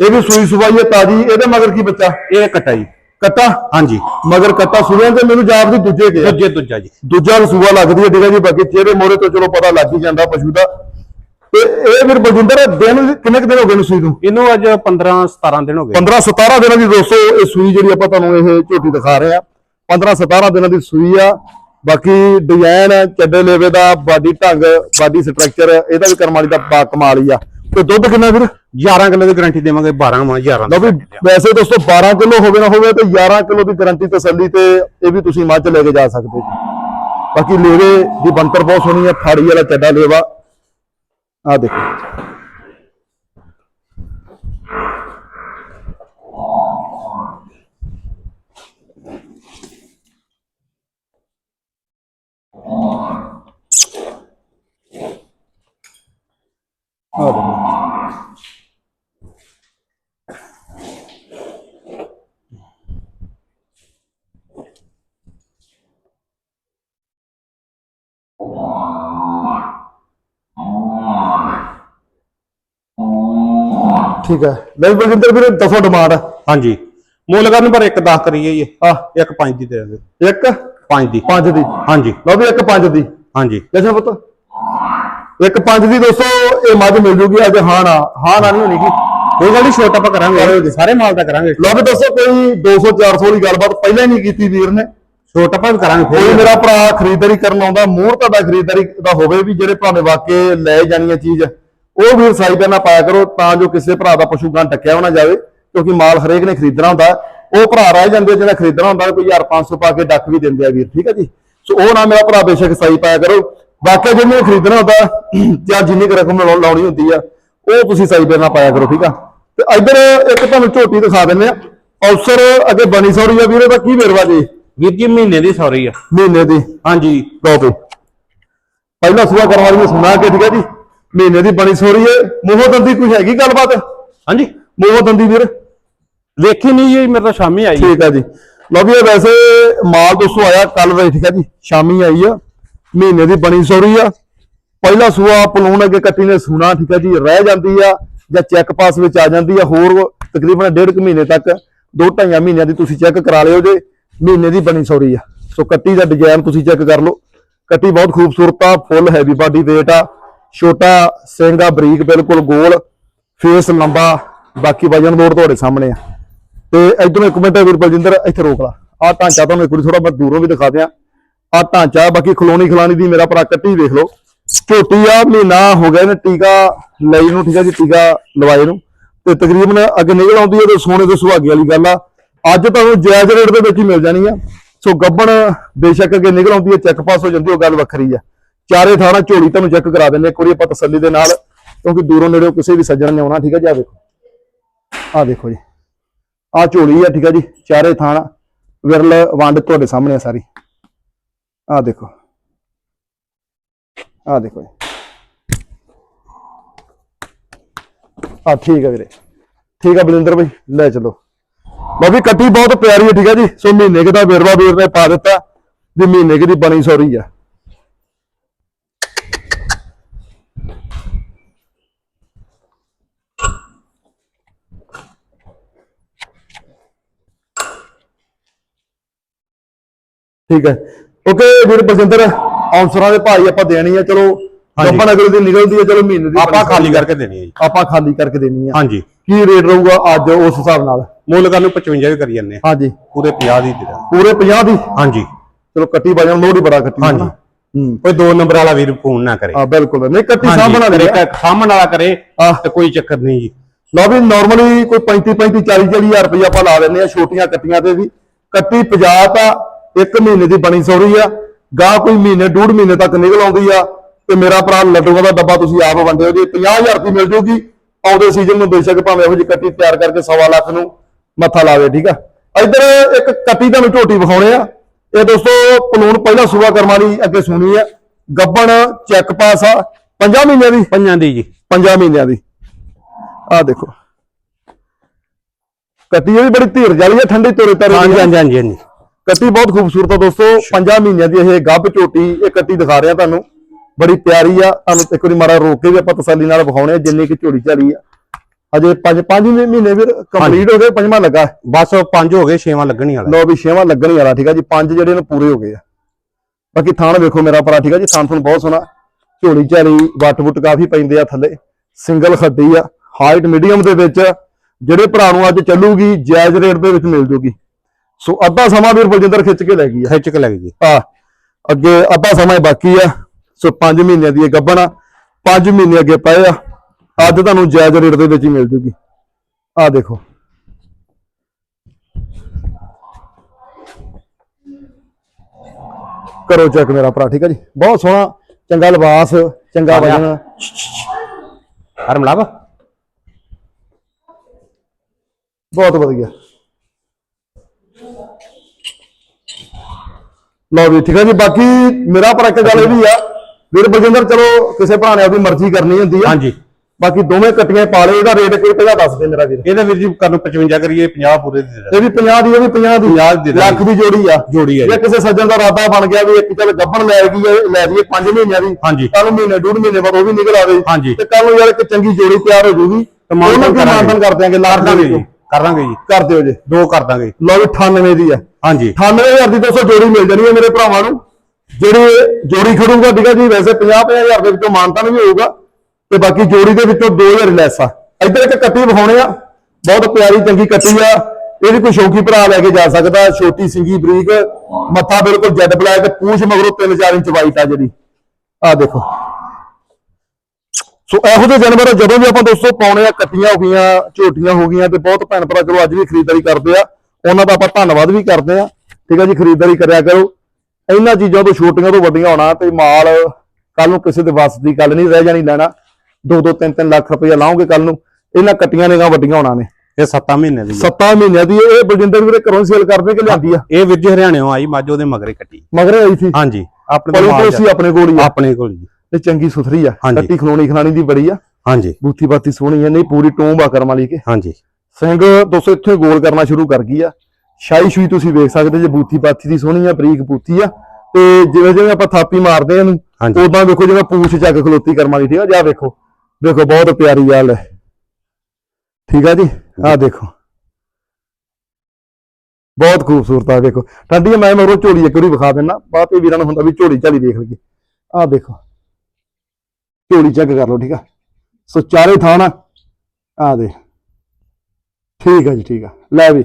Speaker 1: ਇਹ ਵੀ ਸੂਈ ਸੁਬਾਈ ਹੈ ਤਾਜੀ। ਇਹਦੇ ਮਗਰ ਕੀ ਬੱਚਾ?
Speaker 2: ਇਹ ਕੱਟਾ ਜੀ।
Speaker 1: ਕੱਟਾ?
Speaker 2: ਹਾਂਜੀ।
Speaker 1: ਮਗਰ ਕੱਟਾ ਸੁਣਿਆ ਤੇ ਮੈਨੂੰ ਜਾਪ ਦੀ ਦੂਜੇ ਕੇ।
Speaker 2: ਦੂਜੇ ਦੂਜਾ ਜੀ।
Speaker 1: ਦੂਜਾ ਰਸੂਆ ਲੱਗਦੀ ਹੈ ਠੀਕ ਹੈ ਜੀ। ਬਾਕੀ ਚਿਹਰੇ ਮੋਰੇ ਤੋਂ ਚਲੋ ਪਤਾ ਲੱਗ ਹੀ ਜਾਂਦਾ ਪਸ਼ੂ ਦਾ। ਤੇ ਇਹ ਫਿਰ ਬਲਜਿੰਦਰ ਦਿਨ ਕਿੰਨੇ ਕੁ ਦਿਨ ਹੋ ਗਏ ਨੂੰ ਸੂਈ ਨੂੰ?
Speaker 2: ਇਹਨੂੰ ਅੱਜ 15 17 ਦਿਨ ਹੋ ਗਏ।
Speaker 1: 15 17 ਦਿਨਾਂ ਦੀ ਦੋਸਤੋ ਇਹ ਸੂਈ ਜਿਹੜੀ ਆਪਾਂ ਤੁਹਾਨੂੰ ਇਹ ਝੋਟੀ ਦਿਖਾ ਰਹੇ ਆ 15 17 ਦਿਨਾਂ ਦੀ ਸੂਈ ਆ। ਬਾਕੀ ਡਿਜ਼ਾਈਨ ਚੱਡੇ ਲੇਵੇ ਦਾ ਬਾਡੀ ਢੰਗ ਬਾਡੀ ਸਟਰਕਚਰ ਇਹਦਾ ਵੀ ਕਰਮ ਵਾਲੀ ਦਾ ਬਾ ਕਮਾਲ ਹੀ ਆ। ਤੇ ਦੁੱਧ ਕਿੰਨਾ ਵੀਰ?
Speaker 2: 11 ਕਿਲੋ ਦੀ ਗਾਰੰਟੀ ਦੇਵਾਂਗੇ 12 ਮਾ 11
Speaker 1: ਲਓ ਵੀ ਵੈਸੇ ਦੋਸਤੋ 12 ਕਿਲੋ ਹੋਵੇ ਨਾ ਹੋਵੇ ਤੇ 11 ਕਿਲੋ ਦੀ ਗਾਰੰਟੀ ਤਸੱਲੀ ਤੇ ਇਹ ਵੀ ਤੁਸੀਂ ਮੱਝ ਲੈ ਕੇ ਜਾ ਸਕਦੇ ਜੀ ਬਾਕੀ ਲੇਵੇ ਦੀ ਬੰਤਰ ਬਹੁਤ ਸੋਹਣੀ ਹੈ ਫਾੜੀ ਵਾਲਾ ਚੱਡਾ ਲੇਵਾ। ਆ ਦੇਖੋ ਆ ਠੀਕ ਹੈ। ਲੈ ਬਲਜਿੰਦਰ ਵੀਰੇ ਦੱਸੋ ਡਿਮਾਂਡ
Speaker 2: ਹਾਂਜੀ। ਮੁੱਲ ਕਰਨ ਪਰ 1 10 ਕਰੀਏ ਜੀ।
Speaker 1: ਆ
Speaker 2: ਇੱਕ 5 ਦੀ ਦੇ ਦਾਂਗੇ
Speaker 1: ਇੱਕ?
Speaker 2: 5 ਦੀ।
Speaker 1: ਪੰਜ ਦੀ।
Speaker 2: ਹਾਂਜੀ।
Speaker 1: ਲਓ ਵੀ ਇੱਕ ਪੰਜ ਦੀ।
Speaker 2: ਹਾਂਜੀ।
Speaker 1: ਜਸ਼ਨ ਪੁੱਤ। ਇੱਕ ਪੰਜ ਦੀ ਦੋਸਤੋ ਇਹ ਮੱਝ ਮਿਲ ਜੂਗੀ ਅੱਜ ਹਾਂ ਨਾ ਹਾਂ ਨਾ ਨਹੀਂ ਹੋਣੀ ਕੀ
Speaker 2: ਕੋਈ ਗੱਲ ਨਹੀਂ ਛੋਟਾ ਆਪਾਂ ਕਰਾਂਗੇ। ਸਾਰੇ ਮਾਲ ਦਾ ਕਰਾਂਗੇ।
Speaker 1: ਲਓ ਵੀ ਦੱਸੋ ਕੋਈ 200 400 ਵਾਲੀ ਗੱਲਬਾਤ ਪਹਿਲਾਂ ਹੀ ਨਹੀਂ ਕੀਤੀ ਵੀਰ ਨੇ।
Speaker 2: ਛੋਟਾ ਆਪਾਂ ਵੀ ਕਰਾਂਗੇ
Speaker 1: ਕੋਈ
Speaker 2: ਫਿਰ
Speaker 1: ਮੇਰਾ ਭਰਾ ਖਰੀਦਦਾਰੀ ਕਰਨ ਆਉਂਦਾ ਮੂਹਰ ਤੁਹਾਡਾ ਖਰੀਦਦਾਰੀ ਦਾ ਹੋਵੇ ਵੀ ਜਿਹੜੇ ਨੇ ਵਾਕੇ ਲੈ ਜਾਣੀ ਹੈ ਚੀਜ਼। ਉਹ ਵੀਰ ਸਾਈ ਕਰਨਾ ਪਾਇਆ ਕਰੋ ਤਾਂ ਜੋ ਕਿਸੇ ਭਰਾ ਦਾ ਪਸ਼ੂ ਗਾਂ ਟੱਕਿਆ ਹੋਣਾ ਜਾਵੇ ਕਿਉਂਕਿ ਮਾਲ ਹਰੇਕ ਨੇ ਖਰੀਦਣਾ ਹੁੰਦਾ। ਉਹ ਭਰਾ ਰਹਿ ਜਾਂਦੇ ਜਿਹੜਾ ਖਰੀਦਣਾ ਹੁੰਦਾ ਕੋਈ 1500 ਪਾ ਕੇ ਡੱਕ ਵੀ ਦਿੰਦੇ ਆ ਵੀਰ ਠੀਕ ਹੈ ਜੀ? ਸੋ ਉਹ ਨਾ ਮੇਰਾ ਭਰਾ ਬੇਸ਼ੱਕ ਸਾਈ ਪਾਇਆ ਕਰੋ। ਵਾਕਿਆ ਜਿਹਨੇ ਖਰੀਦਣਾ ਹੁੰਦਾ ਜਾਂ ਜਿੰਨੀ ਕੁ ਰਕਮ ਲਾਉ- ਲਾਉਣੀ ਹੁੰਦੀ ਆ ਉਹ ਤੁਸੀਂ ਸਾਈ ਦੇ ਨਾਲ ਪਾਇਆ ਕਰੋ ਠੀਕ ਆ? ਤੇ ਇੱਧਰ ਇੱਕ ਤੁਹਾਨੂੰ ਝੋਟੀ ਦਿਖਾ ਦਿੰਦੇ ਆ। ਅਫਸਰ ਅੱਗੇ ਬਣੀ ਸੌਰੀ ਆ ਵੀਰੇ ਦਾ ਕੀ ਵੇਰਵਾ ਜੀ?
Speaker 2: ਵੀਰ ਜੀ ਮਹੀਨੇ ਦੀ ਸੌਰੀ ਆ।
Speaker 1: ਮਹੀਨੇ ਦੀ?
Speaker 2: ਹਾਂਜੀ।
Speaker 1: ਲਓ ਵੀ ਪਹਿਲਾਂ ਸੁਆ ਕਰਨ ਵਾਲੀ ਨੂੰ ਸੁਣਾ ਕੇ ਠੀਕ ਹੈ ਜੀ? ਮਹੀਨੇ ਦੀ ਬਣੀ ਸੋਰੀ ਹੈ ਮੂੰਹੋਂ ਦੰਦੀ ਕੋਈ ਹੈਗੀ ਗੱਲਬਾਤ?
Speaker 2: ਹਾਂਜੀ।
Speaker 1: ਮੂੰਹੋਂ ਦੰਦੀ ਵੀਰ?
Speaker 2: ਵੇਖੀ ਨਹੀਂ ਜੀ ਮੇਰੇ ਤਾਂ ਸ਼ਾਮੀ ਆਈ।
Speaker 1: ਠੀਕ ਹੈ ਜੀ। ਲਓ ਵੀ ਇਹ ਵੈਸੇ ਮਾਲ ਦੋਸਤੋ ਆਇਆ ਕੱਲ ਵੇ ਠੀਕ ਹੈ ਜੀ ਸ਼ਾਮੀ ਆਈ ਆ। ਮਹੀਨੇ ਦੀ ਬਣੀ ਸੋਰੀ ਆ। ਪਹਿਲਾ ਸੂਆ ਪਲੂਣ ਅੱਗੇ ਕੱਟੀ ਨੇ ਸੁਣਾ ਠੀਕ ਹੈ ਜੀ ਰਹਿ ਜਾਂਦੀ ਆ ਜਾਂ ਚੈੱਕ ਪਾਸ ਵਿੱਚ ਆ ਜਾਂਦੀ ਆ ਹੋਰ ਤਕਰੀਬਨ ਡੇਢ ਕੁ ਮਹੀਨੇ ਤੱਕ ਦੋ ਢਾਈਆਂ ਮਹੀਨਿਆਂ ਦੀ ਤੁਸੀਂ ਚੈੱਕ ਕਰਾ ਲਿਓ ਜੇ ਮਹੀਨੇ ਦੀ ਬਣੀ ਸੋਰੀ ਆ। ਸੋ ਕੱਟੀ ਦਾ ਡਿਜ਼ਾਈਨ ਤੁਸੀਂ ਚੈੱਕ ਕਰ ਲਓ। ਕੱਟੀ ਬਹੁਤ ਖੂਬਸੂਰਤ ਆ ਫੁੱਲ ਹੈਵੀ ਬਾਡੀ weight ਆ। ਛੋਟਾ ਸਿੰਘ ਆ ਬਰੀਕ ਬਿਲਕੁਲ ਗੋਲ ਫੇਸ ਲੰਬਾ, ਬਾਕੀ ਵਜਨ ਬੋਰਡ ਤੁਹਾਡੇ ਸਾਹਮਣੇ ਆ। ਤੇ ਇਧਰੋਂ ਇੱਕ ਮਿੰਟ ਵੀਰ ਬਲਜਿੰਦਰ, ਇੱਥੇ ਰੋਕ ਲਾ। ਆ ਢਾਂਚਾ ਤੁਹਾਨੂੰ ਇੱਕ ਵਾਰੀ ਥੋੜਾ ਮੈਂ ਦੂਰੋਂ ਵੀ ਦਿਖਾ ਦਿਆਂ। ਆ ਢਾਂਚਾ, ਬਾਕੀ ਖਲੋਣੀ ਖਲਾਣੀ ਦੀ ਮੇਰਾ ਭਰਾ ਕੱਟੀ ਵੇਖ ਲਓ। ਝੋਟੀ ਆ, ਮਹੀਨਾ ਹੋ ਗਿਆ ਨੇ ਟੀਕਾ ਲਈ ਨੂੰ, ਠੀਕ ਆ ਜੀ, ਟੀਕਾ ਲਵਾਏ ਨੂੰ। ਤੇ ਤਕਰੀਬਨ ਅੱਗੇ ਨਿਕਲ ਆਉਂਦੀ ਹੈ ਤੇ ਸੋਨੇ ਦੇ ਸੁਹਾਗੇ ਵਾਲੀ ਗੱਲ ਆ। ਅੱਜ ਤੁਹਾਨੂੰ ਜਾਇਜ਼ ਰੇਟ ਦੇ ਵਿੱਚ ਹੀ ਮਿਲ ਜਾਣੀ ਆ। ਸੋ ਗੱਬਣ ਬੇਸ਼ੱਕ ਅੱਗੇ ਨਿਕਲ ਆਉਂਦੀ ਹੈ ਚੈੱਕ ਪਾਸ ਹੋ ਜਾਂਦੀ ਉਹ ਗੱਲ ਵੱਖਰੀ ਆ। ਚਾਰੇ ਥਾਣਾ ਝੋਲੀ ਤੁਹਾਨੂੰ ਚੈੱਕ ਕਰਾ ਦਿੰਦੇ, ਇੱਕ ਵਾਰੀ ਆਪਾਂ ਤਸੱਲੀ ਦੇ ਨਾਲ, ਕਿਉਂਕਿ ਦੂਰੋਂ ਨੇੜਿਓਂ ਕਿਸੇ ਵੀ ਸੱਜਣ ਨੇ ਆਉਣਾ, ਠੀਕ ਹੈ ਜੀ? ਆ ਦੇਖੋ ਆ ਦੇਖੋ ਜੀ। ਆ ਝੋਲੀ ਆ ਠੀਕ ਆ ਜੀ? ਚਾਰੇ ਥਾਣਾ ਵਿਰਲ ਵੰਡ ਤੁਹਾਡੇ ਸਾਹਮਣੇ ਆ ਸਾਰੀ। ਆ ਦੇਖੋ। ਆ ਦੇਖੋ ਜੀ। ਆ ਠੀਕ ਆ ਵੀਰੇ। ਠੀਕ ਆ ਬਲਿੰਦਰ ਭਾਈ ਲੈ ਚਲੋ। ਬਾਬੀ, ਕੱਟੀ ਬਹੁਤ ਪਿਆਰੀ ਹੈ, ਠੀਕ ਹੈ ਜੀ? ਸੋ ਮਹੀਨੇ ਕੁ ਦਾ ਵੇਰਵਾ ਵੀਰ ਨੇ ਪਾ ਦਿੱਤਾ, ਵੀ ਮਹੀਨੇ ਕੁ ਦੀ ਬਣੀ ਸੌਰੀ ਆ। ਠੀਕ ਹੈ। ਓਕੇ ਵੀਰ ਬਲਜਿੰਦਰ ਔਂਸਰਾਂ ਦੇ ਭਾਈ ਆਪਾਂ ਦੇਣੀ ਆ ਚਲੋ। ਗੱਬਨ ਅਗਲੇ ਦੀ ਨਿਕਲਦੀ ਹੈ ਚਲੋ ਮਹੀਨੇ ਦੀ
Speaker 2: ਆਪਾਂ ਖਾਲੀ। ਕਰਕੇ ਦੇਣੀ ਹੈ ਜੀ।
Speaker 1: ਆਪਾਂ ਖਾਲੀ ਕਰਕੇ ਦੇਣੀ ਆ।
Speaker 2: ਹਾਂਜੀ।
Speaker 1: ਕੀ ਰੇਟ ਰਹੂਗਾ ਅੱਜ ਉਸ ਹਿਸਾਬ ਨਾਲ?
Speaker 2: ਮੁੱਲ ਕਰਨ ਨੂੰ 55 ਵੀ ਕਰੀ ਆ।
Speaker 1: ਹਾਂਜੀ।
Speaker 2: ਪੂਰੇ 50 ਦੀ ਦੇ
Speaker 1: ਪੂਰੇ 50 ਦੀ?
Speaker 2: ਹਾਂਜੀ।
Speaker 1: ਚਲੋ ਕੱਟੀ ਵਜਨ ਲੋਡ ਹੀ ਬੜਾ ਕੱਟੀ
Speaker 2: ਹਾਂਜੀ।
Speaker 1: ਹੂੰ।
Speaker 2: ਕੋਈ ਦੋ ਨੰਬਰ ਵਾਲਾ ਵੀਰ ਫੋਨ ਨਾ ਕਰੇ।
Speaker 1: ਆ ਬਿਲਕੁਲ। ਨਹੀਂ ਕੱਟੀ ਸਾਹਮਣਾ
Speaker 2: ਕਰੇ, ਕ- ਸਾਹਮਣ ਵਾਲਾ ਕਰੇ। ਤੇ ਕੋਈ ਚੱਕਰ ਨਹੀਂ ਜੀ।
Speaker 1: ਲਓ ਵੀ ਨਾਰਮਲੀ ਕੋਈ 35 35 40 40 ਹਜ਼ਾਰ ਰੁਪਏ ਆਪਾਂ ਲਾ ਦਿੰਦੇ ਆ ਛੋਟੀਆਂ ਕੱਟੀਆਂ ਤੇ ਵੀ। ਕੱਟੀ 50 ਤਾਂ ਇੱਕ ਮਹੀਨੇ ਦੀ ਬਣੀ ਸੌਰੀ ਆ ਗਾਹ ਕੋਈ ਮਹੀਨੇ ਡੂਢ ਮਹੀਨੇ ਤੱਕ ਨਿਕਲ ਆਉਂਦੀ ਆ ਤੇ ਮੇਰਾ ਭਰਾ ਲੱਡੂਆਂ ਦਾ ਡੱਬਾ ਤੁਸੀਂ ਆਪ ਵੰਡਿਓ ਜੀ 50000 ਰੁਪਏ ਮਿਲ ਜੂਗੀ ਆਉਂਦੇ ਸੀਜ਼ਨ ਨੂੰ ਬੇਸ਼ੱਕ ਭਾਵੇਂ ਇਹੋ ਜਿਹੀ ਕੱਟੀ ਤਿਆਰ ਕਰਕੇ ਸਵਾ ਲੱਖ ਨੂੰ ਮੱਥਾ ਲਾਵੇ ਠੀਕ ਆ? ਇੱਧਰ ਇੱਕ ਕੱਟੀ ਤੁਹਾਨੂੰ ਝੋਟੀ ਵਿਖਾਉਣੇ ਆ। ਇਹ ਦੋਸਤੋ ਪਲੂਣ ਪਹਿਲਾਂ ਸੂਆ ਕਰਮਾਂ ਲਈ ਅੱਗੇ ਸੁਣੀ ਆ। ਗੱਬਣ ਚੈੱਕ ਪਾਸ ਆ। ਪੰਜਾਂ ਮਹੀਨਿਆਂ ਦੀ?
Speaker 2: ਪੰਜਾਂ ਦੀ ਜੀ।
Speaker 1: ਪੰਜਾਂ ਮਹੀਨਿਆਂ ਦੀ। ਆਹ ਦੇਖੋ। ਕੱਟੀ ਇਹ ਵੀ ਬੜੀ ਧੀਰ ਜਾਲੀ ਆ ਠੰਡੀ ਤੋਰੇ ਤਰੇ
Speaker 2: ਹਾਂਜੀ ਹਾਂਜੀ ਹਾਂਜੀ।
Speaker 1: ਕੱਟੀ ਬਹੁਤ ਖੂਬਸੂਰਤ ਆ ਦੋਸਤੋ ਪੰਜਾਂ ਮਹੀਨਿਆਂ ਦੀ ਇਹ ਗੱਭ ਝੋਟੀ ਇਹ ਕੱਟੀ ਦਿਖਾ ਰਿਹਾ ਤੁਹਾਨੂੰ। ਬੜੀ ਪਿਆਰੀ ਆ ਤੁਹਾਨੂੰ ਇੱਕ ਵਾਰੀ ਮਾਰਾ ਰੋਕ ਕੇ ਵੀ ਆਪਾਂ ਤਸੱਲੀ ਨਾਲ ਵਿਖਾਉਣੇ ਆ ਜਿੰਨੀ ਕਿ ਝੋਲੀ ਝਾਲੀ ਆ। ਅਜੇ ਪੰਜ ਪੰਜ ਮਹੀਨੇ ਵੀ ਕੰਪਲੀਟ ਹੋ ਗਏ ਪੰਜਵਾਂ ਲੱਗਾ।
Speaker 2: ਬਸ ਪੰਜ ਹੋ ਗਏ ਛੇਵਾਂ ਲੱਗਣੀ ਵਾਲਾ।
Speaker 1: ਲੋ ਵੀ ਛੇਵਾਂ ਲੱਗਣ ਵਾਲਾ ਠੀਕ ਆ ਜੀ ਪੰਜ ਜਿਹੜੇ ਨੇ ਪੂਰੇ ਹੋ ਗਏ ਆ। ਬਾਕੀ ਥਾਣ ਵੇਖੋ ਮੇਰਾ ਭਰਾ ਠੀਕ ਆ ਜੀ ਥਾਣ ਤੁਹਾਨੂੰ ਬਹੁਤ ਸੋਹਣਾ। ਝੋਲੀ ਝਾਲੀ ਵੱਟ ਵੁੱਟ ਕਾਫੀ ਪੈਂਦੇ ਆ ਥੱਲੇ ਸਿੰਗਲ ਖੱਡੀ ਆ ਹਾਈਟ ਮੀਡੀਅਮ ਦੇ ਵਿੱਚ ਜਿਹੜੇ ਭਰਾ ਨੂੰ ਅੱਜ ਚੱਲੂਗੀ ਜਾਇਜ਼ ਰੇਟ ਦੇ ਵਿੱਚ ਮਿਲ ਜੂਗੀ। ਸੋ ਅੱਧਾ ਸਮਾਂ ਵੀਰ ਬਲਜਿੰਦਰ ਖਿੱਚ ਕੇ ਲੈ ਗਈ ਆ।
Speaker 2: ਖਿੱਚ ਕੇ ਲੱਗ ਜੀ।
Speaker 1: ਆ ਅੱਗੇ ਅੱਧਾ ਸਮਾਂ ਹੀ ਬਾਕੀ ਆ। ਸੋ 5 ਮਹੀਨਿਆਂ ਦੀ ਇਹ ਗੱਭਣ ਆ। 5 ਮਹੀਨੇ ਅੱਗੇ ਪਏ ਆ। ਅੱਜ ਤੁਹਾਨੂੰ ਜਾਇਜ਼ ਰੇਟ ਦੇ ਵਿੱਚ ਹੀ ਮਿਲ ਜੂਗੀ। ਆ ਦੇਖੋ। ਕਰੋ ਚੈੱਕ ਮੇਰਾ ਭਰਾ ਠੀਕ ਹੈ ਜੀ? ਬਹੁਤ ਸੋਹਣਾ ਚੰਗਾ ਲਿਬਾਸ ਚੰਗਾ। ਵਜਨ।
Speaker 2: ਹਰਮ ਲਾਭ
Speaker 1: ਬਹੁਤ ਵਧੀਆ। ਲਓ ਵੀ ਠੀਕ ਹੈ ਜੀ ਬਾਕੀ ਮੇਰਾ ਪਰ ਇੱਕ ਗੱਲ ਇਹ ਵੀ ਆ ਵੀਰ ਬਲਜਿੰਦਰ ਚਲੋ ਕਿਸੇ ਭਰਾ ਨੇ ਆਪਣੀ ਮਰਜ਼ੀ ਕਰਨੀ ਹੁੰਦੀ ਆ।
Speaker 2: ਹਾਂਜੀ।
Speaker 1: ਬਾਕੀ ਦੋਵੇਂ ਕੱਟੀਆਂ ਪਾ ਲਏ ਇਹਦਾ ਰੇਟ ਕੋਈ ਪਹਿਲਾਂ ਦੱਸ ਦੇ ਮੇਰਾ ਵੀਰ।
Speaker 2: ਇਹਦਾ ਵੀਰ ਜੀ ਕਰਨ 55 ਕਰੀਏ 50 ਪੂਰੇ ਦੇ ਦੇ
Speaker 1: ਇਹ ਵੀ 50 ਦੀ ਇਹ ਵੀ 50 ਦੀ।
Speaker 2: 50 ਦੀ ਦੇ ਦਾਂਗੇ।
Speaker 1: ਲੱਖ ਦੀ ਜੋੜੀ ਆ।
Speaker 2: ਜੋੜੀ ਆ ਜੀ।
Speaker 1: ਕਿਸੇ ਸੱਜਣ ਦਾ ਇਰਾਦਾ ਬਣ ਗਿਆ ਵੀ ਇੱਕ ਚੱਲ ਗੱਭਣ ਲੈ ਗਈ ਹੈ ਲੈ ਲਈਏ 5 ਮਹੀਨਿਆਂ ਦੀ
Speaker 2: ਹਾਂਜੀ।
Speaker 1: ਕੱਲ ਮਹੀਨੇ ਡੂਢ ਮਹੀਨੇ ਬਾਅਦ ਉਹ ਵੀ ਨਿਕਲ ਆਵੇ।
Speaker 2: ਹਾਂਜੀ।
Speaker 1: ਤੇ ਕੱਲ ਨੂੰ ਯਾਰ ਇੱਕ ਚੰਗੀ ਜੋੜੀ ਤਿਆਰ ਹੋ ਜੂਗੀ।
Speaker 2: ਤੇ ਮਾਨਤਾਨ
Speaker 1: ਕਰ ਦਿਆਂਗੇ ਲਾਰ
Speaker 2: ਕਰ ਦਾਂਗੇ ਜੀ ਕਰ ਦਾਂਗੇ ਜੀ।
Speaker 1: ਕਰ ਦਿਓ ਜੀ।
Speaker 2: ਦੋ ਕਰ ਦਾਂਗੇ।
Speaker 1: ਲਓ ਵੀ 98 ਦੀ ਆ।
Speaker 2: ਹਾਂਜੀ।
Speaker 1: 98000 ਦੀ 200 ਜੋੜੀ ਮਿਲ ਜਾਣੀ ਹੈ ਮੇਰੇ ਭਰਾਵਾਂ ਨੂੰ। ਜਿਹੜੀ ਜੋੜੀ ਖੜੂਗਾ ਠੀਕ ਹੈ ਜੀ, ਵੈਸੇ 50 50000 ਦੇ ਵਿੱਚੋਂ ਮਾਨਤਾ ਵੀ ਹੋਊਗਾ। ਤੇ ਬਾਕੀ ਜੋੜੀ ਦੇ ਵਿੱਚੋਂ 2000 ਲੈਸ ਆ। ਇੱਧਰ ਇੱਕ ਕੱਟੀ ਵਿਖਾਉਣੇ ਆ। ਬਹੁਤ ਪਿਆਰੀ, ਚੰਗੀ ਕੱਟੀ ਆ। ਇਹਦੀ ਕੋਈ ਸ਼ੌਕੀ ਭਰਾ ਲੈ ਕੇ ਜਾ ਸਕਦਾ। ਛੋਟੀ, ਸਿੰਗੀ, ਬਰੀਕ, ਮੱਥਾ ਬਿਲਕੁਲ ਜੈਡ ਬਲੈਕ, ਪੂਛ ਮਗਰੋਂ 3-4 ਇੰਚ ਵਾਈਟ ਆ ਜਿਹੜੀ। ਆ ਦੇਖੋ। ਸੋ ਇਹੋ ਜਿਹੇ ਜਾਨਵਰ ਜਦੋਂ ਵੀ ਆਪਾਂ ਦੋਸਤੋ ਪਾਉਣੇ ਆ, ਕੱਟੀਆਂ ਹੋ ਗਈਆਂ, ਝੋਟੀਆਂ ਹੋ ਗਈਆਂ ਤੇ ਬਹੁਤ ਭੈਣ ਭਰਾ ਚਲੋ ਅੱਜ ਵੀ ਖਰੀਦਦਾਰੀ ਕਰਦੇ ਆ। ਉਹਨਾਂ ਦਾ ਆਪਾਂ ਧੰਨਵਾਦ ਵੀ ਕਰਦੇ ਆ ਠੀਕ ਆ ਜੀ ਖਰੀਦਦਾਰੀ ਕਰਿਆ ਕਰੋ। ਇਹਨਾਂ ਚੀਜ਼ਾਂ ਤੋਂ ਛੋਟੀਆਂ ਤੋਂ ਵੱਡੀਆਂ ਹੋਣਾ ਤੇ ਮਾਲ ਕੱਲ ਨੂੰ ਕਿਸੇ ਦੇ ਵੱਸ ਦੀ ਗੱਲ ਨਹੀਂ ਰਹਿ ਜਾਣੀ ਲੈਣਾ। 2-2 3-3 ਲੱਖ ਰੁਪਏ ਲਾਉਂਗੇ ਕੱਲ ਨੂੰ। ਇਹਨਾਂ ਕੱਟੀਆਂ ਨੇ ਗਾ ਵੱਡੀਆਂ ਹੋਣਾ ਨੇ।
Speaker 2: ਇਹ 7 ਮਹੀਨੇ ਦੀ ਹੈ।
Speaker 1: 7 ਮਹੀਨਿਆਂ ਦੀ ਇਹ ਬਲਜਿੰਦਰ ਵੀਰੇ ਘਰੋਂ ਸੇਲ ਕਰਦੇ ਕਿ ਲਿਆਂਦੀ ਆ?
Speaker 2: ਇਹ ਜੀ ਹਰਿਆਣਿਓਂ ਆਈ ਮੱਝ ਉਹਦੇ ਮਗਰੇ ਕੱਟੀ।
Speaker 1: ਮਗਰ ਆਈ ਸੀ?
Speaker 2: ਹਾਂਜੀ ਆਪਣੇ ਮਾਲ
Speaker 1: ਪੋਸੀ ਆਪਣੇ ਕੋਲ ਹੀ
Speaker 2: ਆਪਣੇ ਕੋਲ ਜੀ
Speaker 1: ਤੇ ਚੰਗੀ ਸੁਥਰੀ ਆ। ਕੱਟੀ ਖਲੋਣੀ ਖਲਾਣੀ ਦੀ ਬੜੀ ਆ।
Speaker 2: ਹਾਂਜੀ।
Speaker 1: ਬੂਥੀ ਬਾਤੀ ਸੋਹਣੀ ਆ ਨਹੀਂ ਪੂਰੀ ਟੋਂਬ ਆ ਕਰਮ ਵਾਲੀ ਕੇ।
Speaker 2: ਹਾਂਜੀ।
Speaker 1: ਸਿੰਘ ਦੋਸਤੋ ਇੱਥੇ ਗੋਲ ਕਰਨਾ ਸ਼ੁਰੂ ਕਰ ਗਈ ਆ। ਸ਼ਾਈ ਸ਼ੂਈ ਤੁਸੀਂ ਵੇਖ ਸਕਦੇ ਜੇ ਬੂਥੀ ਬਾਥੀ ਦੀ ਸੋਹਣੀ ਆ ਬਰੀਕ ਬੂਥੀ ਆ। ਤੇ ਜਿਵੇਂ ਜਿਵੇਂ ਆਪਾਂ ਥਾਪੀ ਮਾਰਦੇ ਆ ਇਹਨੂੰ। ਉਦਾਂ ਵੇਖੋ ਜਿਵੇਂ ਪੂਛ ਚੱਕ ਖਲੋਤੀ ਕਰਮ ਵਾਲੀ ਠੀਕ ਆ? ਜਾ ਵੇਖੋ ਵੇਖੋ ਬਹੁਤ ਪਿਆਰੀ ਗੱਲ ਹੈ। ਠੀਕ ਆ ਜੀ? ਆਹ ਦੇਖੋ। ਬਹੁਤ ਖੂਬਸੂਰਤ ਆ ਵੇਖੋ। ਠੰਡੀ ਮੈਂ ਮਰੋ ਝੋਲੀ ਇੱਕ ਵਾਰੀ ਵਿਖਾ ਦਿੰਨਾ। ਬਾਅਦ ਇਹ ਵੀਰਾਂ ਨੂੰ ਹੁੰਦਾ ਵੀ ਝੋਲੀ ਝਾਲੀ ਦੇਖ ਲਈਏ। ਆਹ ਦੇਖੋ। ਝੋਲੀ ਚੈੱਕ ਕਰ ਲਓ ਠੀਕ ਆ? ਸੋ ਚਾਰੇ ਥਾਂ ਨਾ ਆ ਦੇ ਠੀਕ ਆ ਜੀ ਠੀਕ ਆ। ਲੈ ਵੀ।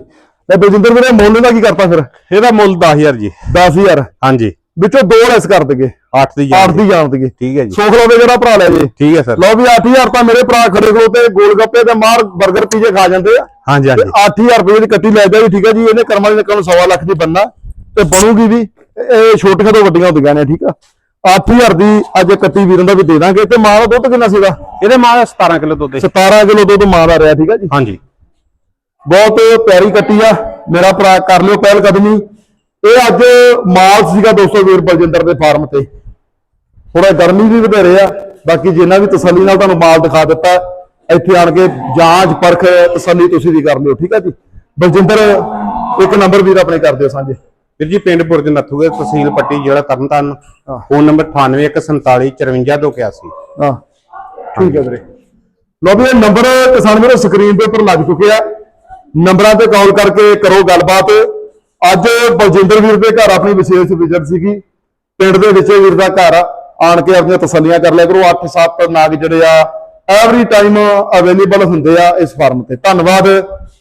Speaker 1: ਲੈ ਬਲਜਿੰਦਰ ਵੀਰੇ ਮੁੱਲ ਦਾ ਕੀ ਕਰਤਾ ਫਿਰ?
Speaker 2: ਇਹਦਾ ਮੁੱਲ 10000 ਜੀ।
Speaker 1: 10000
Speaker 2: ਹਾਂਜੀ।
Speaker 1: ਵਿੱਚੋਂ ਦੋ ਲੈਸ ਕਰ ਦਗੇ
Speaker 2: 8 ਦੀ
Speaker 1: 8
Speaker 2: ਜਾਨ
Speaker 1: ਦੀ। ਜਾਣ ਦਗੇ
Speaker 2: ਠੀਕ ਹੈ ਜੀ।
Speaker 1: ਸੋਖ ਲਓਗੇ ਜਿਹੜਾ ਭਰਾ ਲੈ ਜੇ।
Speaker 2: ਠੀਕ ਹੈ ਸਰ।
Speaker 1: ਲਓ ਵੀ 8000 ਤਾਂ ਮੇਰੇ ਭਰਾ ਖੜੇ ਖਲੋ ਤੇ ਗੋਲ ਗੱਪੇ ਤੇ ਮਾਰ 버ਗਰ ਪੀਜੇ ਖਾ ਜਾਂਦੇ ਆ।
Speaker 2: ਹਾਂਜੀ ਹਾਂਜੀ।
Speaker 1: 8000 ਰੁਪਏ ਦੀ ਕੱਟੀ ਲੈ ਜਾਵੇ ਠੀਕ ਆ ਜੀ। ਇਹਨੇ ਕਰਮਾਂ ਦੀ ਨਿਕਲਣ ਸਵਾ ਲੱਖ ਦੀ ਬੰਨਾ ਤੇ ਬਣੂਗੀ ਵੀ। ਇਹ ਛੋਟੀਆਂ ਤੋਂ ਵੱਡੀਆਂ ਹੁੰਦੀਆਂ ਨੇ ਠੀਕ ਆ। 8000 ਦੀ ਅੱਜ ਕੱਟੀ ਵੀਰਾਂ ਦਾ ਵੀ ਦੇ ਦਾਂਗੇ। ਤੇ ਮਾਂ ਦਾ ਦੁੱਧ ਕਿੰਨਾ ਸੀਗਾ?
Speaker 2: ਇਹਦੇ ਮਾਲ 17 ਕਿਲੋ ਦੁੱਧ ਹੈ।
Speaker 1: 17 ਕਿਲੋ ਦੁੱਧ ਮਾਂ ਦਾ ਰਿਹਾ ਠੀਕ ਆ ਜੀ।
Speaker 2: ਹਾਂਜੀ।
Speaker 1: ਬਹੁਤ ਪਿਆਰੀ ਕੱਟੀ ਆ ਮੇਰਾ ਭਰਾ ਕਰ ਲਿਓ ਪਹਿਲ ਕਦਮੀ। ਇਹ ਅੱਜ ਮਾਲ ਸੀਗਾ 200 ਵੀਰ ਬਲਜਿੰਦਰ ਦੇ ਫਾਰਮ ਤੇ। ਥੋੜਾ ਗਰਮੀ ਵੀ ਵਧੇਰੇ ਆ ਬਾਕੀ ਜਿੰਨਾ ਵੀ ਤਸੱਲੀ ਨਾਲ ਤੁਹਾਨੂੰ ਮਾਲ ਦਿਖਾ ਦਿੱਤਾ ਇੱਥੇ ਆਣ ਕੇ ਜਾਂਚ ਪਰਖ ਤਸੱਲੀ ਤੁਸੀਂ ਵੀ ਕਰ ਲਿਓ ਠੀਕ ਆ ਜੀ? ਬਲਜਿੰਦਰ ਇੱਕ ਨੰਬਰ ਵੀਰ ਆਪਣੇ ਕਰ ਦਿਓ ਸਾਂਝੇ।
Speaker 2: ਵੀਰ ਜੀ ਪਿੰਡ ਬੁਰਜ ਨੱਥੂਗੇ ਤਹਿਸੀਲ ਪੱਟੀ ਜਿਹੜਾ ਤਰਨਤਾਰਨ। ਫੋਨ ਨੰਬਰ 9814454281
Speaker 1: ਹਾਂ। ਠੀਕ ਹੈ ਵੀਰੇ। ਲੋ ਵੀ ਇਹ ਨੰਬਰ ਕਿਸਾਨ ਵੀਰੋ ਸਕਰੀਨ ਦੇ ਉੱਪਰ ਲੱਗ ਚੁੱਕੇ ਆ। ਨੰਬਰਾਂ ਤੇ ਕਾਲ ਕਰਕੇ ਕਰੋ ਗੱਲਬਾਤ। ਅੱਜ ਬਲਜਿੰਦਰ ਵੀਰ ਦੇ ਘਰ ਆਪਣੀ ਵਿਸ਼ੇਸ਼ ਵਿਜ਼ਿਟ ਸੀਗੀ। ਪਿੰਡ ਦੇ ਵਿੱਚ ਵੀਰ ਦਾ ਘਰ ਆਣ ਕੇ ਆਪਣੀਆਂ ਤਸੱਲੀਆਂ ਕਰ ਲਿਆ ਕਰੋ। 8-7 ਨਾਗ ਜਿਹੜੇ ਆ ਐਵਰੀ ਟਾਈਮ ਅਵੇਲੇਬਲ ਹੁੰਦੇ ਆ ਇਸ ਫਾਰਮ ਤੇ। ਧੰਨਵਾਦ।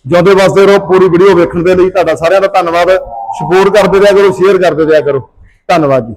Speaker 1: ਜਿਉਂਦੇ ਵਸਦੇ ਰਹੋ। ਪੂਰੀ ਵੀਡੀਓ ਵੇਖਣ ਦੇ ਲਈ ਤੁਹਾਡਾ ਸਾਰਿਆਂ ਦਾ ਧੰਨਵਾਦ। ਸਪੋਰਟ ਕਰਦੇ ਰਿਹਾ ਕਰੋ ਸ਼ੇਅਰ ਕਰਦੇ ਰਿਹਾ ਕਰੋ। ਧੰਨਵਾਦ ਜੀ।